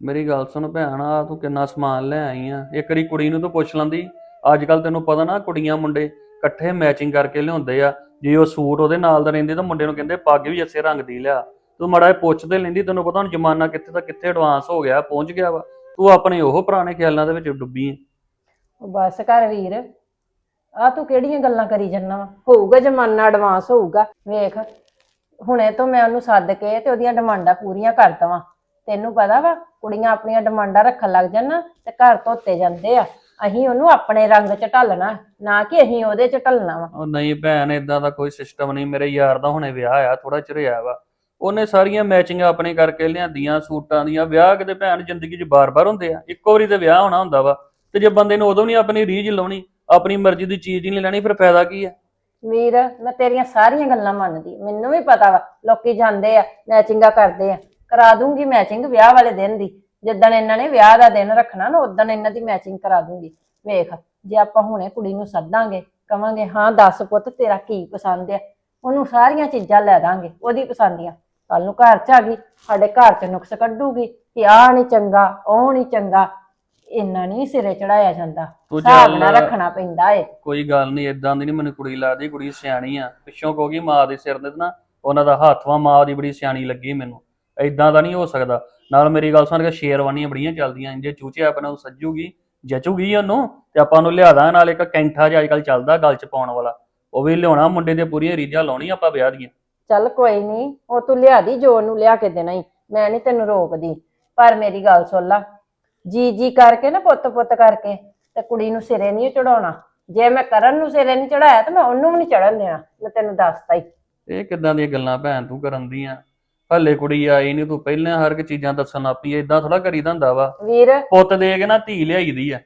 ਮੇਰੀ ਗੱਲ ਸੁਣ ਭੈਣ ਆ ਤੂੰ ਕਿੰਨਾ ਸਮਾਨ ਲੈ ਆਈ ਆ। ਇੱਕ ਵਾਰੀ ਕੁੜੀ ਨੂੰ ਤਾਂ ਪੁੱਛ ਲੈਂਦੀ ਅੱਜ ਕੱਲ ਤੈਨੂੰ ਪਤਾ ਨਾ ਕੁੜੀਆਂ ਮੁੰਡੇ ਇਕੱਠੇ ਮੈਚਿੰਗ ਕਰਕੇ ਲਿਆਉਂਦੇ ਆ। ਜੇ ਉਹ ਸੂਟ ਉਹਦੇ ਨਾਲ ਦਾ ਰਹਿੰਦੇ ਤਾਂ ਮੁੰਡੇ ਨੂੰ ਕਹਿੰਦੇ ਪੱਗ ਵੀ ਇਸੇ ਰੰਗ ਦੀ ਲਿਆ। ਤੂੰ ਮੜਾ ਪੁੱਛਦੇ ਲੈਂਦੀ ਤੈਨੂੰ ਪਤਾ ਹੁਣ ਜ਼ਮਾਨਾ ਕਿੱਥੇ ਦਾ ਕਿੱਥੇ ਐਡਵਾਂਸ ਹੋ ਗਿਆ ਪਹੁੰਚ ਗਿਆ ਵਾ। ਤੂੰ ਆਪਣੇ ਉਹ ਪੁਰਾਣੇ ਖਿਆਲਾਂ ਦੇ ਵਿੱਚ ਡੁੱਬੀ ਆਂ। ਉਹ ਬਸ ਕਰ ਵੀਰ ਆ ਤੂੰ ਕਿਹੜੀਆਂ ਗੱਲਾਂ ਕਰੀ ਜੰਨਾ ਵਾ? ਹੋਊਗਾ ਜਮਾਨਾ ਐਡਵਾਂਸ ਹੋਊਗਾ। ਵੇਖ ਹੁਣੇ ਤੋਂ ਮੈਂ ਉਹਨੂੰ ਸੱਦ ਕੇ ਤੇ ਉਹਦੀਆਂ ਡਿਮਾਂਡਾਂ ਪੂਰੀਆਂ ਕਰ ਦਵਾਂ। ਤੈਨੂੰ ਪਤਾ ਵਾ ਕੁੜੀਆਂ ਆਪਣੀਆਂ ਡਿਮਾਂਡਾਂ ਰੱਖਣ ਲੱਗ ਜਾਣ ਤੇ ਘਰ ਧੋਤੇ ਜਾਂਦੇ ਆ। ਅਸੀਂ ਉਹਨੂੰ ਆਪਣੇ ਰੰਗ 'ਚ ਢਾਲਣਾ ਨਾ ਕਿ ਅਸੀਂ ਉਹਦੇ 'ਚ ਢਲਣਾ ਵਾ। ਉਹ ਨਹੀਂ ਭੈਣ ਇਦਾਂ ਦਾ ਕੋਈ ਸਿਸਟਮ ਨਹੀਂ। ਮੇਰੇ ਯਾਰ ਦਾ ਹੁਣੇ ਵਿਆਹ ਆ ਥੋੜਾ ਚਿਰ ਹੋਇਆ ਵਾ। ਉਹਨੇ ਸਾਰੀਆਂ ਮੈਚਿੰਗਾਂ ਆਪਣੇ ਕਰਕੇ ਲਿਆਂਦੀਆਂ, ਸੂਟਾਂ ਦੀਆਂ। ਵਿਆਹ ਕਿਤੇ ਭੈਣ ਜ਼ਿੰਦਗੀ 'ਚ ਬਾਰ-ਬਾਰ ਹੁੰਦੇ ਆ। ਇੱਕੋ ਵਾਰੀ ਤੇ ਵਿਆਹ ਹੋਣਾ ਹੁੰਦਾ ਵਾ। ਤੇ ਜੇ ਬੰਦੇ ਨੂੰ ਉਦੋਂ ਨਹੀਂ ਆਪਣੀ ਰੀਝ ਲਾਉਣੀ, ਆਪਣੀ ਮਰਜ਼ੀ ਦੀ ਚੀਜ਼ ਨਹੀਂ ਲੈਣੀ, ਫਿਰ ਫਾਇਦਾ ਕੀ ਆ? ਵੀਰ ਮੈਂ ਤੇਰੀਆਂ ਸਾਰੀਆਂ ਗੱਲਾਂ ਮੰਨਦੀ ਮੈਨੂੰ ਵੀ ਪਤਾ ਵਾ, ਲੋਕੀ ਜਾਂਦੇ ਆ, ਮੈਚਿੰਗਾਂ ਕਰਦੇ ਆ। ਕਰਾ ਦੂੰਗੀ ਮੈਚਿੰਗ ਵਿਆਹ ਵਾਲੇ ਦਿਨ ਦੀ। ਜਿੱਦਣ ਇਹਨਾਂ ਨੇ ਵਿਆਹ ਦਾ ਦਿਨ ਰੱਖਣਾ ਨਾ, ਉਦੋਂ ਇਹਨਾਂ ਦੀ ਮੈਚਿੰਗ ਕਰਾ ਦੂੰਗੀ। ਵੇਖ, ਜੇ ਆਪਾਂ ਹੁਣੇ ਕੁੜੀ ਨੂੰ ਸੱਦਾਂਗੇ, ਕਵਾਂਗੇ, ਹਾਂ, ਦੱਸ ਪੁੱਤ, ਤੇਰਾ ਕੀ ਪਸੰਦ ਆ? ਉਹਨੂੰ ਸਾਰੀਆਂ ਚੀਜ਼ਾਂ ਲੈ ਦਾਂਗੇ, ਉਹਦੀ ਪਸੰਦ ਦੀਆਂ। ਕੱਲ ਨੂੰ ਘਰ ਚ ਆ ਗਈ ਸਾਡੇ ਘਰ ਚ ਨੁਕਸ ਕੱਢੂਗੀ ਕਿ ਆਹ ਨਹੀਂ ਚੰਗਾ ਉਹ ਨਹੀਂ ਚੰਗਾ ਇੰਨਾ ਨਹੀਂ ਸਿਰੇ ਚੜਾਇਆ ਜਾਂਦਾ। ਤੂੰ ਹਿਸਾਬ ਨਾਲ ਚੱਲ ਰੱਖਣਾ ਪੈਂਦਾ ਏ। ਕੋਈ ਗੱਲ ਨਹੀਂ ਇਦਾਂ ਦੀ ਨਹੀਂ ਮੈਨੂੰ ਕੁੜੀ ਲੱਗਦੀ ਕੁੜੀ ਸਿਆਣੀ ਆ। ਪਿੱਛੋਂ ਕਹੋਗੀ ਮਾਂ ਦੇ ਸਿਰ ਦੇ ਤੇ ਨਾ ਉਹਨਾਂ ਦਾ ਹੱਥ ਵਾ ਮਾਂ ਦੀ ਬੜੀ ਸਿਆਣੀ ਲੱਗੀ ਮੈਨੂੰ। ਇਦਾਂ ਦਾ ਨਹੀਂ ਹੋ ਸਕਦਾ। ਨਾਲ ਮੇਰੀ ਗੱਲ ਸੁਣ ਕੇ ਸ਼ੇਰਵਾਨੀਆਂ ਬੜੀਆਂ ਚੱਲਦੀਆਂ ਜੇ ਚੂਚੇ ਆਪਣੇ ਨੂੰ ਸੱਜੂਗੀ ਜਚੂਗੀ ਉਹਨੂੰ ਤੇ ਆਪਾਂ ਉਹਨੂੰ ਲਿਆਦਾ ਨਾਲ ਇੱਕ ਕੈਂਠਾ ਜਿਹਾ ਅੱਜਕੱਲ ਚੱਲਦਾ ਗਲ 'ਚ ਪਾਉਣ ਵਾਲਾ। ਉਹ ਵੀ ਲਿਆਉਣਾ ਮੁੰਡੇ ਦੇ ਪੂਰੀਆਂ ਰੀਝਾਂ ਲਾਉਣੀ ਆਪਾਂ ਵਿਆਹ ਦੀਆਂ। ਚੱਲ ਕੋਈ ਨਹੀਂ ਉਹ ਤੂੰ ਲਿਆ ਦੀ ਜੋ ਉਹਨੂੰ ਲਿਆ ਕੇ ਦੇਣਾ ਹੀ ਮੈਂ ਨਹੀਂ ਤੈਨੂੰ ਰੋਕਦੀ। ਪਰ ਮੇਰੀ ਗੱਲ ਸੁਣ ਲਾ ਜੀ ਜੀ ਕਰਕੇ ਨਾ ਪੁੱਤ ਪੁੱਤ ਕਰਕੇ ਤੇ ਕੁੜੀ ਨੂੰ ਸਿਰੇ ਨਹੀਂ ਚੜਾਉਣਾ। ਜੇ ਮੈਂ ਕਰਨ ਨੂੰ ਸਿਰੇ ਨਹੀਂ ਚੜਾਇਆ ਤਾਂ ਮੈਂ ਉਹਨੂੰ ਵੀ ਨਹੀਂ ਚੜਨ ਦੇਣਾ ਮੈਂ ਤੈਨੂੰ ਦੱਸਤਾ ਹੀ ਇਹ ਕਿੱਦਾਂ ਦੀਆਂ ਗੱਲਾਂ ਭੈਣ ਤੂੰ ਕਰਨ ਦੀਆਂ ਹੱਲੇ ਕੁੜੀ ਆਈ ਨਹੀਂ ਤੂੰ ਪਹਿਲਾਂ ਹਰ ਇੱਕ ਚੀਜ਼ਾਂ ਦੱਸਣ ਆਪੀ ਇਦਾਂ ਥੋੜਾ ਕਰੀਦਾ ਹੁੰਦਾ ਵਾ। ਵੀਰ ਪੁੱਤ ਦੇ ਕੇ ਨਾ ਧੀ ਲਿਆਈਦੀ ਆ।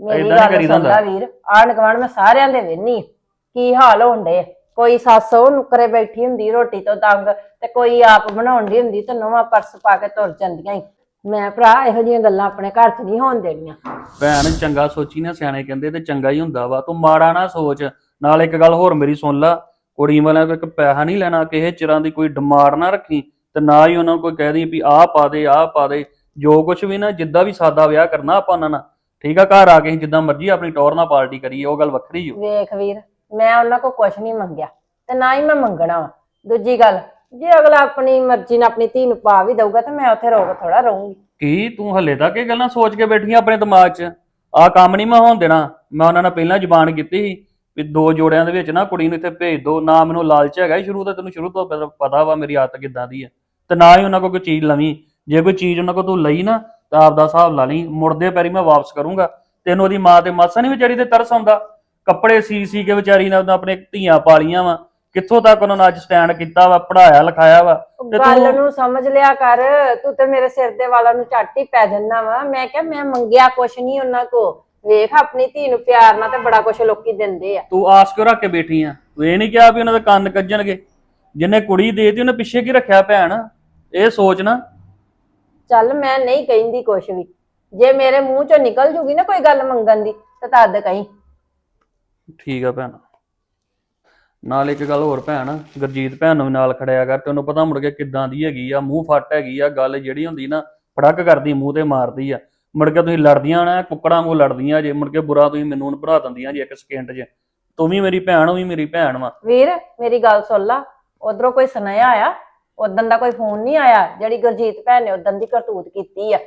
ਮੇਰੀ ਗੱਲ ਕਰੀਦਾ ਸੁਣ ਲਾ ਵੀਰ ਆਣ ਗਵਾਣ ਮੈਂ ਸਾਰਿਆਂ ਦੇ ਵੇਨੀ ਕੀ ਹਾਲ ਹੋਣਦੇ ਕੋਈ ਸੱਸ ਉਹ ਨੁਕਰੇ ਬੈਠੀ ਹੁੰਦੀ ਰੋਟੀ ਤੋਂ ਤੰਗ ਤੇ ਕੋਈ ਆਪ ਬਣਾਉਣ ਦੀ ਹੁੰਦੀ ਤੇ ਨਵਾਂ ਪਰਸ ਪਾ ਕੇ ਤੁਰ ਜਾਂਦੀਆਂ ਈ। ਮੈਂ ਭਰਾ ਇਹੋ ਜਿਹੀਆਂ ਗੱਲਾਂ ਆਪਣੇ ਘਰ 'ਚ ਨਹੀਂ ਹੋਣ ਦੇਣੀਆਂ। ਭੈਣ ਚੰਗਾ ਸੋਚੀ ਨਾ ਸਿਆਣੇ ਕਹਿੰਦੇ ਤੇ ਚੰਗਾ ਹੀ ਹੁੰਦਾ ਵਾ ਤੂੰ ਮਾੜਾ ਨਾ ਸੋਚ। ਨਾਲ ਇੱਕ ਗੱਲ ਹੋਰ ਮੇਰੀ ਸੁਣ ਲਾ ਕੁੜੀ ਵਾਲਿਆਂ ਇੱਕ ਪੈਸਾ ਨਹੀਂ ਲੈਣਾ ਕਿਸੇ ਚਿਰਾਂ ਦੀ ਕੋਈ ਡਿਮਾਂਡ ਨਾ ਰੱਖੀ ਤੇ ਨਾ ਹੀ ਉਹਨਾਂ ਨੂੰ ਕੋਈ ਕਹਿ ਦੀ ਵੀ ਆਹ ਪਾ ਦੇ ਆਹ ਪਾ ਦੇ। ਜੋ ਕੁਝ ਵੀ ਨਾ ਜਿੱਦਾਂ ਵੀ ਸਾਦਾ ਵਿਆਹ ਕਰਨਾ ਆਪਾਂ ਉਹਨਾਂ ਨਾਲ। ਠੀਕ ਆ ਘਰ ਆ ਕੇ ਅਸੀਂ ਜਿੱਦਾਂ ਮਰਜ਼ੀ ਆਪਣੀ ਟੌਰ ਨਾਲ ਪਾਰਟੀ ਕਰੀਏ ਉਹ ਗੱਲ ਵੱਖਰੀ ਓ। ਵੇਖ ਵੀਰ ਮੈਂ ਉਹਨਾਂ ਕੋਲ ਕੁਝ ਨਹੀਂ ਮੰਗਿਆ ਤੇ ਨਾ ਹੀ ਮੈਂ ਮੰਗਣਾ ਵਾ। ਦੂਜੀ ਗੱਲ, ਜੇ ਅਗਲਾ ਆਪਣੀ ਮਰਜ਼ੀ ਨਾਲ ਆਪਣੀ ਧੀ ਨੂੰ ਪਾ ਵੀ ਦਊਗਾ ਤਾਂ ਮੈਂ ਉੱਥੇ ਰੋਕ ਥੋੜਾ ਰਹੂੰਗੀ। ਕੀ ਤੂੰ ਹੱਲੇ ਤੱਕ ਇਹ ਗੱਲਾਂ ਸੋਚ ਕੇ ਬੈਠੀਆਂ ਆਪਣੇ ਦਿਮਾਗ 'ਚ? ਆਹ ਕੰਮ ਨਹੀਂ ਮੈਂ ਹੋਣ ਦੇਣਾ। ਮੈਂ ਉਹਨਾਂ ਨਾਲ ਪਹਿਲਾਂ ਜੁਬਾਨ ਕੀਤੀ ਸੀ ਵੀ ਦੋ ਜੋੜਿਆਂ ਦੇ ਵਿੱਚ ਨਾ ਕੁੜੀ ਨੂੰ ਇੱਥੇ ਭੇਜ ਦੋ। ਨਾ ਮੈਨੂੰ ਲਾਲਚ ਹੈਗਾ ਸੀ ਸ਼ੁਰੂ ਤੋਂ, ਤੈਨੂੰ ਸ਼ੁਰੂ ਤੋਂ ਪਤਾ- ਪਤਾ ਵਾ ਮੇਰੀ ਆਦਤ ਕਿੱਦਾਂ ਦੀ ਹੈ ਤੇ ਨਾ ਹੀ ਉਹਨਾਂ ਕੋਲ ਕੋਈ ਚੀਜ਼ ਲਵੀਂ। ਜੇ ਕੋਈ ਚੀਜ਼ ਉਹਨਾਂ ਕੋਲ ਤੂੰ ਲਈ ਨਾ, ਤਾਂ ਆਪਦਾ ਹਿਸਾਬ ਲਾ ਲਈ। ਮੁੜਦੇ ਪੈਰੀ ਮੈਂ ਵਾਪਸ ਕਰੂੰਗਾ। ਤੈਨੂੰ ਉਹਦੀ ਮਾਂ ਤੇ ਮਾਸਾ ਨਹੀਂ ਵਿਚਾਰੀ ਤੇ ਤਰਸ ਆਉਂਦਾ। ਕੱਪੜੇ ਸੀ ਸੀ ਕੇ ਵਿਚਾਰੀ ਨੇ ਆਪਣੇ ਧੀਆਂ ਪਾਲੀਆਂ ਵਾ। ਕਿੱਥੋਂ ਤੱਕ ਉਹਨਾਂ ਨੇ ਅੱਜ ਸਟੈਂਡ ਕੀਤਾ ਵਾ ਪੜਾਇਆ ਲਿਖਾਇਆ ਵਾ? ਤੇ ਗੱਲ ਤੂੰ- ਨੂੰ ਸਮਝ ਲਿਆ ਕਰ ਤੂੰ ਤੇ ਮੇਰੇ ਸਿਰ ਦੇ ਵਾਲਾਂ ਨੂੰ ਝੱਟ ਹੀ ਪੈ ਜੰਨਾ ਵਾ। ਮੈਂ ਕਿਹਾ ਮੈਂ ਮੰਗਿਆ ਕੁਛ ਨਹੀਂ ਉਹਨਾਂ ਕੋ ਵੇਖ ਆਪਣੀ ਧੀ ਨੂੰ ਪਿਆਰ ਨਾਲ ਤੇ ਬੜਾ ਕੁਛ ਲੋਕੀ ਦਿੰਦੇ ਆ। ਤੂੰ ਆਸ ਕਿਉਂ ਰੱਖ ਕੇ ਬੈਠੀ ਆ? ਤੂੰ ਇਹ ਨਹੀਂ ਕਿਹਾ ਵੀ ਉਹਨਾਂ ਦੇ ਕੰਨ ਕੱਜਣਗੇ। ਜਿੰਨੇ ਕੁੜੀ ਦੇਤੀ ਉਹਨੇ ਪਿੱਛੇ ਕੀ ਰੱਖਿਆ ਭੈਣ? ਇਹ ਸੋਚ ਨਾ। ਚੱਲ ਮੈਂ ਨਹੀਂ ਕਹਿੰਦੀ ਕੁਛ ਵੀ। ਜੇ ਮੇਰੇ ਮੂੰਹ ਚੋਂ ਨਿਕਲ ਜੂਗੀ ਨਾ ਕੋਈ ਗੱਲ ਮੰਗਣ ਦੀ ਤਾਂ ਤਦ ਕਹੀਂ। ਠੀਕ ਆ ਭੈਣ। ਨਾਲ ਇੱਕ ਗੱਲ ਹੋਰ ਭੈਣ ਗੁਰਜੀਤ ਭੈਣ ਨੂੰ ਵੀ ਨਾਲ ਖੜਿਆ ਕਰ ਤੈਨੂੰ ਪਤਾ ਮੁੜ ਕੇ ਕਿੱਦਾਂ ਦੀ ਹੈਗੀ ਆ ਮੂੰਹ ਫੱਟ ਹੈਗੀ ਆ ਗੱਲ ਜਿਹੜੀ ਹੁੰਦੀ ਨਾ ਫੜਕ ਕਰਦੀ ਮੂੰਹ ਤੇ ਮਾਰਦੀ ਆ। ਮੁੜ ਕੇ ਤੁਸੀਂ ਲੜਦੀਆਂ ਨਾ ਕੁੱਕੜਾਂ ਵਾਂਗੂ ਲੜਦੀਆਂ ਜੇ ਮੁੜ ਕੇ ਬੁਰਾ ਤੁਸੀਂ ਮੈਨੂੰ ਬਣਾ ਦਿੰਦੀਆਂ ਜੇ ਇੱਕ ਸਕਿੰਟ 'ਚ। ਤੂੰ ਵੀ ਮੇਰੀ ਭੈਣ ਉਹ ਵੀ ਮੇਰੀ ਭੈਣ ਵਾ। ਵੀਰ ਮੇਰੀ ਗੱਲ ਸੁਣ ਲਾ ਉਧਰੋਂ ਕੋਈ ਸੁਨੇਹਾ ਆਇਆ? ਉਦੋਂ ਦਾ ਕੋਈ ਫੋਨ ਨਹੀਂ ਆਇਆ ਜਿਹੜੀ ਗੁਰਜੀਤ ਭੈਣ ਨੇ ਉਦੋਂ ਦੀ ਕਰਤੂਤ ਕੀਤੀ ਆ?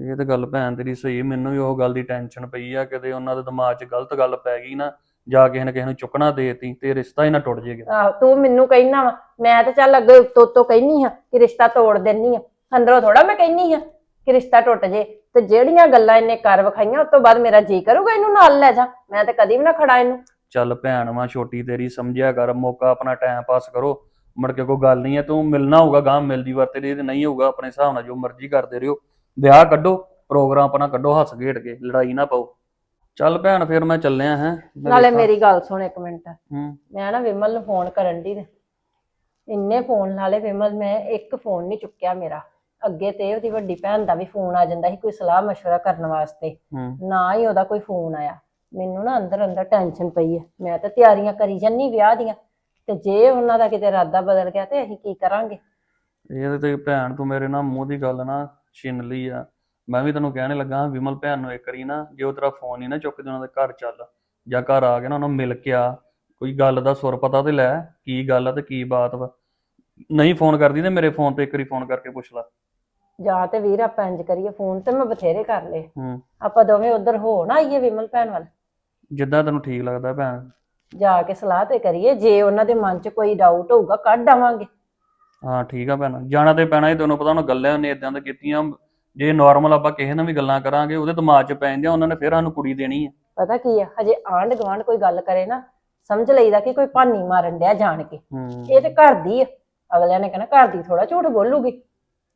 ਇਹ ਤਾਂ ਗੱਲ ਭੈਣ ਤੇਰੀ ਸਹੀ ਮੈਨੂੰ ਵੀ ਉਹ ਗੱਲ ਦੀ ਟੈਨਸ਼ਨ ਪਈ ਆ ਕਿਤੇ ਉਹਨਾਂ ਦੇ ਦਿਮਾਗ 'ਚ ਗਲਤ ਗੱਲ ਪੈ ਗਈ ਨਾ ਜਾ ਕਿਸੇ ਨੇ ਕਿਸੇ ਨੂੰ ਚੁੱਕਣਾ ਦੇਤੀ ਤੇ ਰਿਸ਼ਤਾ ਹੀ ਨਾ ਟੁੱਟ ਜੇਗਾ ਆਹੋ ਤੂੰ ਮੈਨੂੰ ਕਹਿਣਾ ਵਾ ਮੈਂ ਤਾਂ ਚੱਲ ਅੱਗੇ ਉੱਤੋਂ ਉੱਤੋਂ ਕਹਿਨੀ ਹਾਂ ਕਿ ਰਿਸ਼ਤਾ ਤੋੜ ਦੇਣੀ ਆ। ਅੰਦਰੋਂ ਥੋੜਾ ਮੈਂ ਕਹਿਨੀ ਹਾਂ ਕਿ ਰਿਸ਼ਤਾ ਟੁੱਟ ਜੇ ਤੇ ਜਿਹੜੀਆਂ ਗੱਲਾਂ ਇਹਨੇ ਕਰ ਵਿਖਾਈਆਂ ਉਸ ਤੋਂ ਬਾਅਦ ਮੇਰਾ ਜੀ ਕਰੂਗਾ ਇਹਨੂੰ ਨਾਲ ਲੈ ਜਾ। ਮੈਂ ਤਾਂ ਕਦੀ ਵੀ ਨਾ ਖੜਾ ਇਹਨੂੰ। ਚੱਲ ਭੈਣ ਵਾ ਛੋਟੀ ਤੇਰੀ ਸਮਝਿਆ ਕਰ ਮੌਕਾ ਆਪਣਾ ਟਾਈਮ ਪਾਸ ਕਰੋ। ਮੁੜ ਕੇ ਕੋਈ ਗੱਲ ਨਹੀਂ ਹੈ ਤੂੰ ਮਿਲਣਾ ਹੋਊਗਾ ਗਾਂ ਮਿਲਦੀ ਵਾਰ ਤੇਰੀ ਤੇ ਨਹੀਂ ਹੋਊਗਾ ਆਪਣੇ ਹਿਸਾਬ ਨਾਲ ਜੋ ਮਰਜ਼ੀ ਕਰਦੇ ਰਹੋ। ਵਿਆਹ ਕੱਢੋ ਪ੍ਰੋਗਰਾਮ ਆਪਣਾ ਕੱਢੋ ਹੱਸ ਖੇਡ ਕੇ ਲੜਾਈ ਨਾ ਪਾਓ। ਚੱਲ ਭੈਣ ਫਿਰ ਮੈਂ ਚੱਲਿਆ ਹੈ ਨਾਲੇ ਮੇਰੀ ਗੱਲ ਸੁਣ ਇੱਕ ਮਿੰਟ ਹੂੰ ਮੈਂ ਨਾ ਵਿਮਲ ਨੂੰ ਫੋਨ ਕਰਨ ਦੀ ਇੰਨੇ ਫੋਨ ਲਾਲੇ ਵਿਮਲ ਮੈਂ ਇੱਕ ਫੋਨ ਨਹੀਂ ਚੁੱਕਿਆ ਮੇਰਾ ਅੱਗੇ ਤੇ ਉਹਦੀ ਵੱਡੀ ਭੈਣ ਦਾ ਵੀ ਫੋਨ ਆ ਜਾਂਦਾ ਸੀ ਕੋਈ ਸਲਾਹ مشورہ ਕਰਨ ਵਾਸਤੇ ਹੂੰ ਨਾ ਹੀ ਉਹਦਾ ਕੋਈ ਫੋਨ ਆਇਆ ਮੈਨੂੰ ਨਾ ਅੰਦਰ ਅੰਦਰ ਟੈਨਸ਼ਨ ਪਈ ਹੈ ਮੈਂ ਤਾਂ ਤਿਆਰੀਆਂ ਕਰੀ ਜੰਨੀ ਵਿਆਹ ਦੀਆਂ ਤੇ ਜੇ ਉਹਨਾਂ ਦਾ ਕਿਤੇ ਇਰਾਦਾ ਬਦਲ ਗਿਆ ਤੇ ਅਸੀਂ ਕੀ ਕਰਾਂਗੇ ਇਹ ਤੇ ਭੈਣ ਤੂੰ ਮੇਰੇ ਨਾਲ ਮੂੰਹ ਦੀ ਗੱਲ ਨਾ ਛਿਨ ਲਈ ਆ ਮੈਂ ਵੀ ਤੈਨੂੰ ਕਹਿਣੇ ਲੱਗਾ ਹਾਂ, ਵਿਮਲ ਭੈਣ ਨੂੰ ਇੱਕ ਵਾਰੀ ਨਾ ਜੇ ਉਹ ਤੇਰਾ ਫੋਨ ਹੀ ਨਾ ਚੁੱਕਦੇ ਉਹਨਾਂ ਦੇ ਘਰ ਚੱਲ। ਜਾਂ ਘਰ ਆ ਕੇ ਨਾ ਉਹਨੂੰ ਮਿਲ ਕੇ ਆ। ਕੋਈ ਗੱਲ ਦਾ ਸੁਰ ਪਤਾ ਤੇ ਲੈ ਕੀ ਗੱਲ ਆ ਤੇ ਕੀ ਬਾਤ ਵਾ। ਨਹੀਂ ਫੋਨ ਕਰਦੀ ਤੇ ਮੇਰੇ ਫੋਨ ਤੇ ਇੱਕ ਵਾਰੀ ਫੋਨ ਕਰਕੇ ਪੁੱਛ ਲੈ। ਜਾਂ ਤੇ ਵੀਰ ਆਪਾਂ ਇੰਜ ਕਰੀਏ ਫੋਨ ਤੇ ਮੈਂ ਬਥੇਰੇ ਕਰ ਲਏ। ਹੂੰ। ਆਪਾਂ ਦੋਵੇਂ ਉਧਰ ਹੋ ਨਾ ਆਈਏ ਵਿਮਲ ਭੈਣ ਵੱਲ। ਜਿੱਦਾਂ ਤੈਨੂੰ ਠੀਕ ਲੱਗਦਾ ਭੈਣ। ਜਾ ਕੇ ਸਲਾਹ ਤੇ ਕਰੀਏ ਜੇ ਉਹਨਾਂ ਦੇ ਮਨ 'ਚ ਕੋਈ ਡਾਊਟ ਹੋਊਗਾ ਕੱਢ ਆਵਾਂਗੇ। ਹਾਂ ਠੀਕ ਆ ਭੈਣ। ਜਾਣਾ ਤੇ ਪੈਣਾ ਹੀ ਤੈਨੂੰ ਪਤਾ ਉਹਨਾਂ ਗੱਲਾਂ ਨੇ ਇਦਾਂ ਦਾ ਕੀਤੀਆਂ ਜੇ ਨਾਰਮਲ ਆਪਾਂ ਕਿਸੇ ਨਾਲ ਵੀ ਗੱਲਾਂ ਕਰਾਂਗੇ ਉਹਦੇ ਦਿਮਾਗ 'ਚ ਪੈ ਜਾਂਦੀਆਂ ਉਹਨਾਂ ਨੇ ਫਿਰ ਸਾਨੂੰ ਕੁੜੀ ਦੇਣੀ ਹੈ ਪਤਾ ਕੀ ਆ ਹਜੇ ਆਂਢ ਗੁਆਂਢ ਕੋਈ ਗੱਲ ਕਰੇ ਨਾ ਸਮਝ ਲਈਦਾ ਕਿ ਕੋਈ ਭਾਨੀ ਮਾਰਨ ਡਿਆ ਜਾਣ ਕੇ। ਇਹ ਤੇ ਘਰ ਦੀ ਆ ਅਗਲਿਆਂ ਨੇ ਕਹਿਣਾ ਘਰ ਦੀ ਥੋੜਾ ਝੂਠ ਬੋਲੂਗੀ।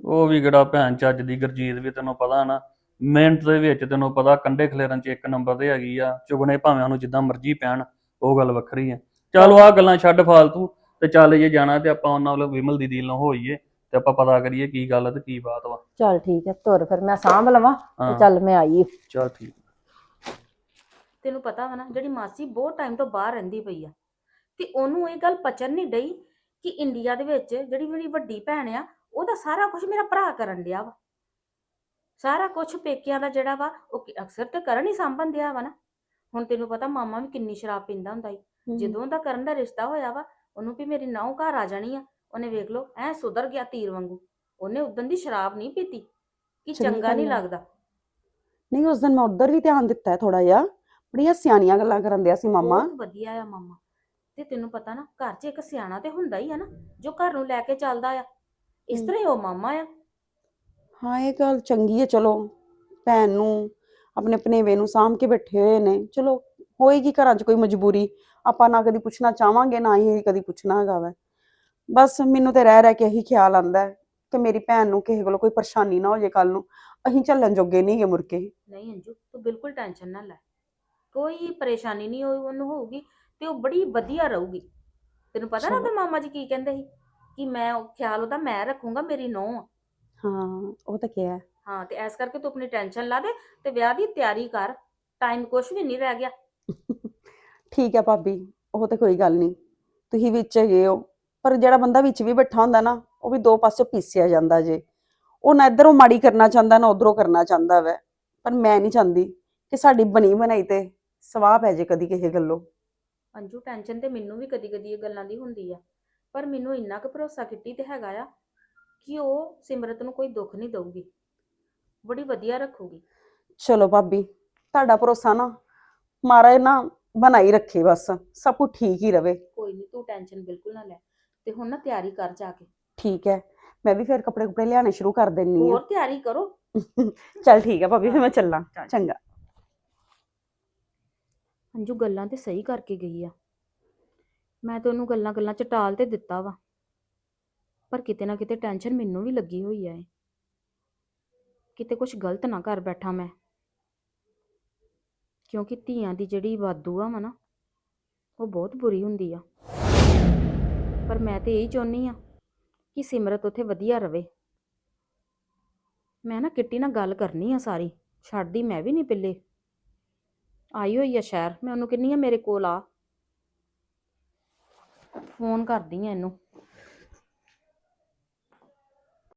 ਉਹ ਵੀ ਕਿਹੜਾ ਭੈਣ ਚੱਜ ਦੀ ਗਰਜੀਤ ਵੀ ਤੈਨੂੰ ਪਤਾ ਨਾ ਮਿੰਟ ਦੇ ਵਿੱਚ ਤੈਨੂੰ ਪਤਾ ਕੰਡੇ ਖਲੇਰਨ ਚ ਇੱਕ ਨੰਬਰ ਤੇ ਹੈਗੀ ਆ ਚੁਗਣੇ ਭਾਵੇਂ ਉਹਨੂੰ ਜਿੱਦਾਂ ਮਰਜ਼ੀ ਪੈਣ ਉਹ ਗੱਲ ਵੱਖਰੀ ਆ। ਚਲੋ ਆ ਗੱਲਾਂ ਛੱਡ ਫਾਲਤੂ ਤੇ ਚੱਲ ਜੇ ਜਾਣਾ ਤੇ ਆਪਾਂ ਉਹਨਾਂ ਵੱਲ ਵਿਮਲ ਦੀਦੀ ਨਾਲ ਹੋਈਏ ਤੇ ਆਪਾਂ ਪਤਾ ਕਰੀਏ ਕੀ ਗੱਲ ਆ ਤੇ ਕੀ ਬਾਤ ਵਾ। ਚੱਲ ਠੀਕ ਹੈ ਤੁਰ ਫਿਰ ਮੈਂ ਸਾਂਭ ਲਵਾਂ ਤੇ ਹਾਂ। ਚੱਲ ਮੈਂ ਆਈ। ਚੱਲ ਠੀਕ। ਤੈਨੂੰ ਪਤਾ ਵਾ ਨਾ ਜਿਹੜੀ ਮਾਸੀ ਬਹੁਤ ਟਾਈਮ ਤੋਂ ਬਾਹਰ ਰਹਿੰਦੀ ਪਈ ਆ। ਤੇ ਉਹਨੂੰ ਇਹ ਗੱਲ ਪਚਣ ਨਹੀਂ ਡਈ ਕਿ ਇੰਡੀਆ ਦੇ ਵਿੱਚ ਜਿਹੜੀ ਮੇਰੀ ਵੱਡੀ ਭੈਣ ਆ ਉਹਦਾ ਸਾਰਾ ਕੁਝ ਮੇਰਾ ਭਰਾ ਕਰਨ ਡਿਆ ਵਾ। ਸਾਰਾ ਕੁਝ ਪੇਕਿਆਂ ਦਾ ਜਿਹੜਾ ਵਾ ਉਹ ਕਿ- ਅਕਸਰ ਤੇ ਕਰਨ ਹੀ ਸੰਭਨ ਦਿਆ ਵਾ ਨਾ। ਹੁਣ ਤੈਨੂੰ ਪਤਾ ਮਾਮਾ ਵੀ ਕਿੰਨੀ ਸ਼ਰਾਬ ਪੀਂਦਾ ਹੁੰਦਾ ਸੀ ਜਦੋਂ ਦਾ ਕਰਨ ਦਾ ਰਿਸ਼ਤਾ ਹੋਇਆ ਵਾ ਉਹਨੂੰ ਵੀ ਮੇਰੀ ਨੌ ਘਰ ਆ ਜਾਣੀ ਆ। ਉਹਨੇ ਵੇਖ ਲਓ ਐ ਸੁਧਰ ਗਿਆ ਤੀਰ ਵਾਂਗੂ। ਉਹਨੇ ਉਦੋਂ ਦੀ ਸ਼ਰਾਬ ਨਹੀਂ ਪੀਤੀ ਕਿ ਚੰਗੀ ਚੰਗਾ ਨਹੀਂ ਗੱਲ ਆ। ਲੱਗਦਾ। ਨਹੀਂ ਉਸ ਦਿਨ ਮੈਂ ਉਧਰ ਵੀ ਧਿਆਨ ਦਿੱਤਾ ਹੈ ਥੋੜਾ ਜਿਹਾ। ਬੜੀਆਂ ਸਿਆਣੀਆਂ ਗੱਲਾਂ ਕਰਨ ਦਿਆ ਸੀ ਮਾਮਾ। ਬਹੁਤ ਵਧੀਆ ਆ ਮਾਮਾ। ਤੇ ਤੈਨੂੰ ਪਤਾ ਨਾ ਘਰ 'ਚ ਇੱਕ ਸਿਆਣਾ ਤੇ ਹੁੰਦਾ ਹੀ ਆ ਨਾ ਜੋ ਘਰ ਨੂੰ ਲੈ ਕੇ ਚੱਲਦਾ ਆ। ਇਸ ਹਮ। ਤਰ੍ਹਾਂ ਹੀ ਉਹ ਮਾਮਾ ਆ। ਹਾਂ ਇਹ ਗੱਲ ਚੰਗੀ ਹੈ ਚਲੋ। ਭੈਣ ਨੂੰ ਆਪਣੇ ਭਨੇਵੇਂ ਨੂੰ ਸਾਂਭ ਕੇ ਬੈਠੇ ਹੋਏ ਨੇ। ਚਲੋ ਹੋਏਗੀ ਘਰਾਂ 'ਚ ਕੋਈ ਮਜਬੂਰੀ। ਆਪਾਂ ਨਾ ਕਦੀ ਪੁੱਛਣਾ ਚਾਹਾਂਗੇ ਨਾ ਹੀ ਕਦੀ ਪੁੱਛਣਾ ਹੈਗਾ ਵੈ। ਬਸ ਮੈਨੂੰ ਤੇ ਰਹਿ ਰਹਿ ਕੇ ਇਹੀ ਖਿਆਲ ਆਂਦਾ ਹੈ ਕਿ ਮੇਰੀ ਭੈਣ ਨੂੰ ਕਿਸੇ ਕੋਲੋਂ ਕੋਈ ਪਰੇਸ਼ਾਨੀ ਨਾ ਹੋ ਜੇ ਕੱਲ ਨੂੰ। ਅਸੀਂ ਚੱਲਣ ਜੋਗੇ ਨਹੀਂ ਗੇ ਮੁੜ ਕੇ। ਨਹੀਂ ਅੰਜੂ ਤੂੰ ਬਿਲਕੁਲ ਟੈਨਸ਼ਨ ਨਾ ਲੈ। ਕੋਈ ਪਰੇਸ਼ਾਨੀ ਨਹੀਂ ਹੋਈ ਉਹਨੂੰ ਹੋਊਗੀ ਤੇ ਉਹ ਬੜੀ ਵਧੀਆ ਰਹੂਗੀ। ਤੈਨੂੰ ਪਤਾ ਨਾ। ਤੇ ਮਾਮਾ ਜੀ ਕੀ ਕਹਿੰਦੇ ਸੀ? ਕਿ ਮੈਂ ਉਹ ਖਿਆਲ ਉਹਦਾ ਮੈਂ ਰੱਖੂੰਗਾ ਮੇਰੀ ਨੂੰਹ ਆ। ਹਾਂ ਉਹ ਤਾਂ ਕਿਹਾ। ਹੈ। ਹਾਂ ਤੇ ਐਸ ਕਰਕੇ ਤੂੰ ਆਪਣੀ ਟੈਨਸ਼ਨ ਲਾ ਦੇ ਤੇ ਵਿਆਹ ਦੀ ਤਿਆਰੀ ਕਰ। ਟਾਈਮ ਕੁਛ ਵੀ ਨਹੀਂ ਰਹਿ ਗਿਆ। ਠੀਕ ਹੈ ਭਾਬੀ ਉਹ ਤੇ ਕੋਈ ਗੱਲ ਨਹੀਂ। ਤੁਸੀਂ ਵਿੱਚ ਹੈਗੇ ਹੋ। ਪਰ ਜਿਹੜਾ ਬੰਦਾ ਵਿੱਚ ਵੀ ਬੈਠਾ ਹੁੰਦਾ ਨਾ ਉਹ ਵੀ ਦੋ ਪਾਸੇ ਪੀਸਿਆ ਜਾਂਦਾ ਜੇ। ਉਹ ਨਾ ਇੱਧਰੋਂ ਮਾੜੀ ਕਰਨਾ ਚਾਹੁੰਦਾ ਨਾ ਉਧਰੋਂ ਕਰਨਾ ਚਾਹੁੰਦਾ ਵੈ। ਪਰ ਮੈਂ ਨਹੀਂ ਚਾਹੁੰਦੀ ਕਿ ਸਾਡੀ ਬਣੀ ਬਣਾਈ ਤੇ ਸਵਾਹ ਪੈ ਜੇ ਕਦੀ ਕਿਸੇ ਗੱਲੋਂ। ਅੰਜੂ ਟੈਨਸ਼ਨ ਤੇ ਮੈਨੂੰ ਵੀ ਕਦੀ ਕਦੀ ਇਹ ਗੱਲਾਂ ਦੀ ਹੁੰਦੀ ਆ। ਪਰ ਮੈਨੂੰ ਇੰਨਾ ਕੁ ਭਰੋਸਾ ਕਿੱਟੀ ਤੇ ਹੈਗਾ ਆ ਕਿ ਉਹ ਸਿਮਰਤ ਨੂੰ ਕੋਈ ਦੁੱਖ ਨਹੀਂ ਦਊਗੀ। ਬੜੀ ਵਧੀਆ ਰੱਖੂਗੀ। ਚਲੋ ਭਾਬੀ ਤੁਹਾਡਾ ਭਰੋਸਾ ਨਾ ਮਹਾਰਾਜ ਨਾ ਬਣਾਈ ਰੱਖੇ ਬਸ। ਸਭ ਕੁਝ ਠੀਕ ਹੀ ਰਵੇ। ਕੋਈ ਨਹੀਂ ਤੂੰ ਟੈਨਸ਼ਨ ਬਿਲਕੁਲ ਨਾ ਲੈ। ਤੇ ਹੁਣ ਨਾ ਤਿਆਰੀ ਕਰ ਜਾ ਕੇ। ਠੀਕ ਹੈ ਮੈਂ ਵੀ ਫਿਰ ਕੱਪੜੇ ਕੁਪੜੇ ਲਿਆਣੇ ਸ਼ੁਰੂ ਕਰ ਦਿੰਨੀ ਹੋਰ ਆ ਤਿਆਰੀ ਕਰੋ। ਚਲ ਠੀਕ ਹੈ ਭਾਬੀ ਫਿਰ ਮੈਂ ਚੱਲਾਂ। ਚੰਗਾ। ਅੰਜੂ ਗੱਲਾਂ ਤੇ ਸਹੀ ਕਰਕੇ ਗਈ ਆ। ਮੈਂ ਤੇ ਉਹਨੂੰ ਗੱਲਾਂ ਗੱਲਾਂ ਚ ਟਾਲ ਤੇ ਦਿੱਤਾ ਵਾ। ਪਰ ਕਿਤੇ ਨਾ ਕਿਤੇ ਟੈਨਸ਼ਨ ਮੈਨੂੰ ਵੀ ਲੱਗੀ ਹੋਈ ਆ ਇਹ। ਕਿਤੇ ਕੁਝ ਗਲਤ ਨਾ ਕਰ ਬੈਠਾ ਮੈਂ। ਕਿਉਂਕਿ ਧੀਆਂ ਦੀ ਜਿਹੜੀ ਵਾਦੂ ਆ ਵਾ ਨਾ ਉਹ ਬਹੁਤ ਬੁਰੀ ਹੁੰਦੀ ਆ। ਪਰ ਮੈਂ ਤੇ ਇਹੀ ਚਾਹੁੰਦੀ ਆ ਕਿ ਸਿਮਰਤ ਉੱਥੇ ਵਧੀਆ ਰਵੇ। ਮੈਂ ਨਾ ਕਿੱਟੀ ਨਾਲ ਗੱਲ ਕਰਨੀ ਆ ਸਾਰੀ। ਛੱਡਦੀ ਮੈਂ ਵੀ ਨਹੀਂ ਪਿੱਲੇ। ਆਈ ਹੋਈ ਆ ਸ਼ਹਿਰ। ਮੈਂ ਉਹਨੂੰ ਕਹਿੰਨੀ ਆ ਮੇਰੇ ਕੋਲ ਆ। ਫੋਨ ਕਰਦੀ ਆ ਇਹਨੂੰ।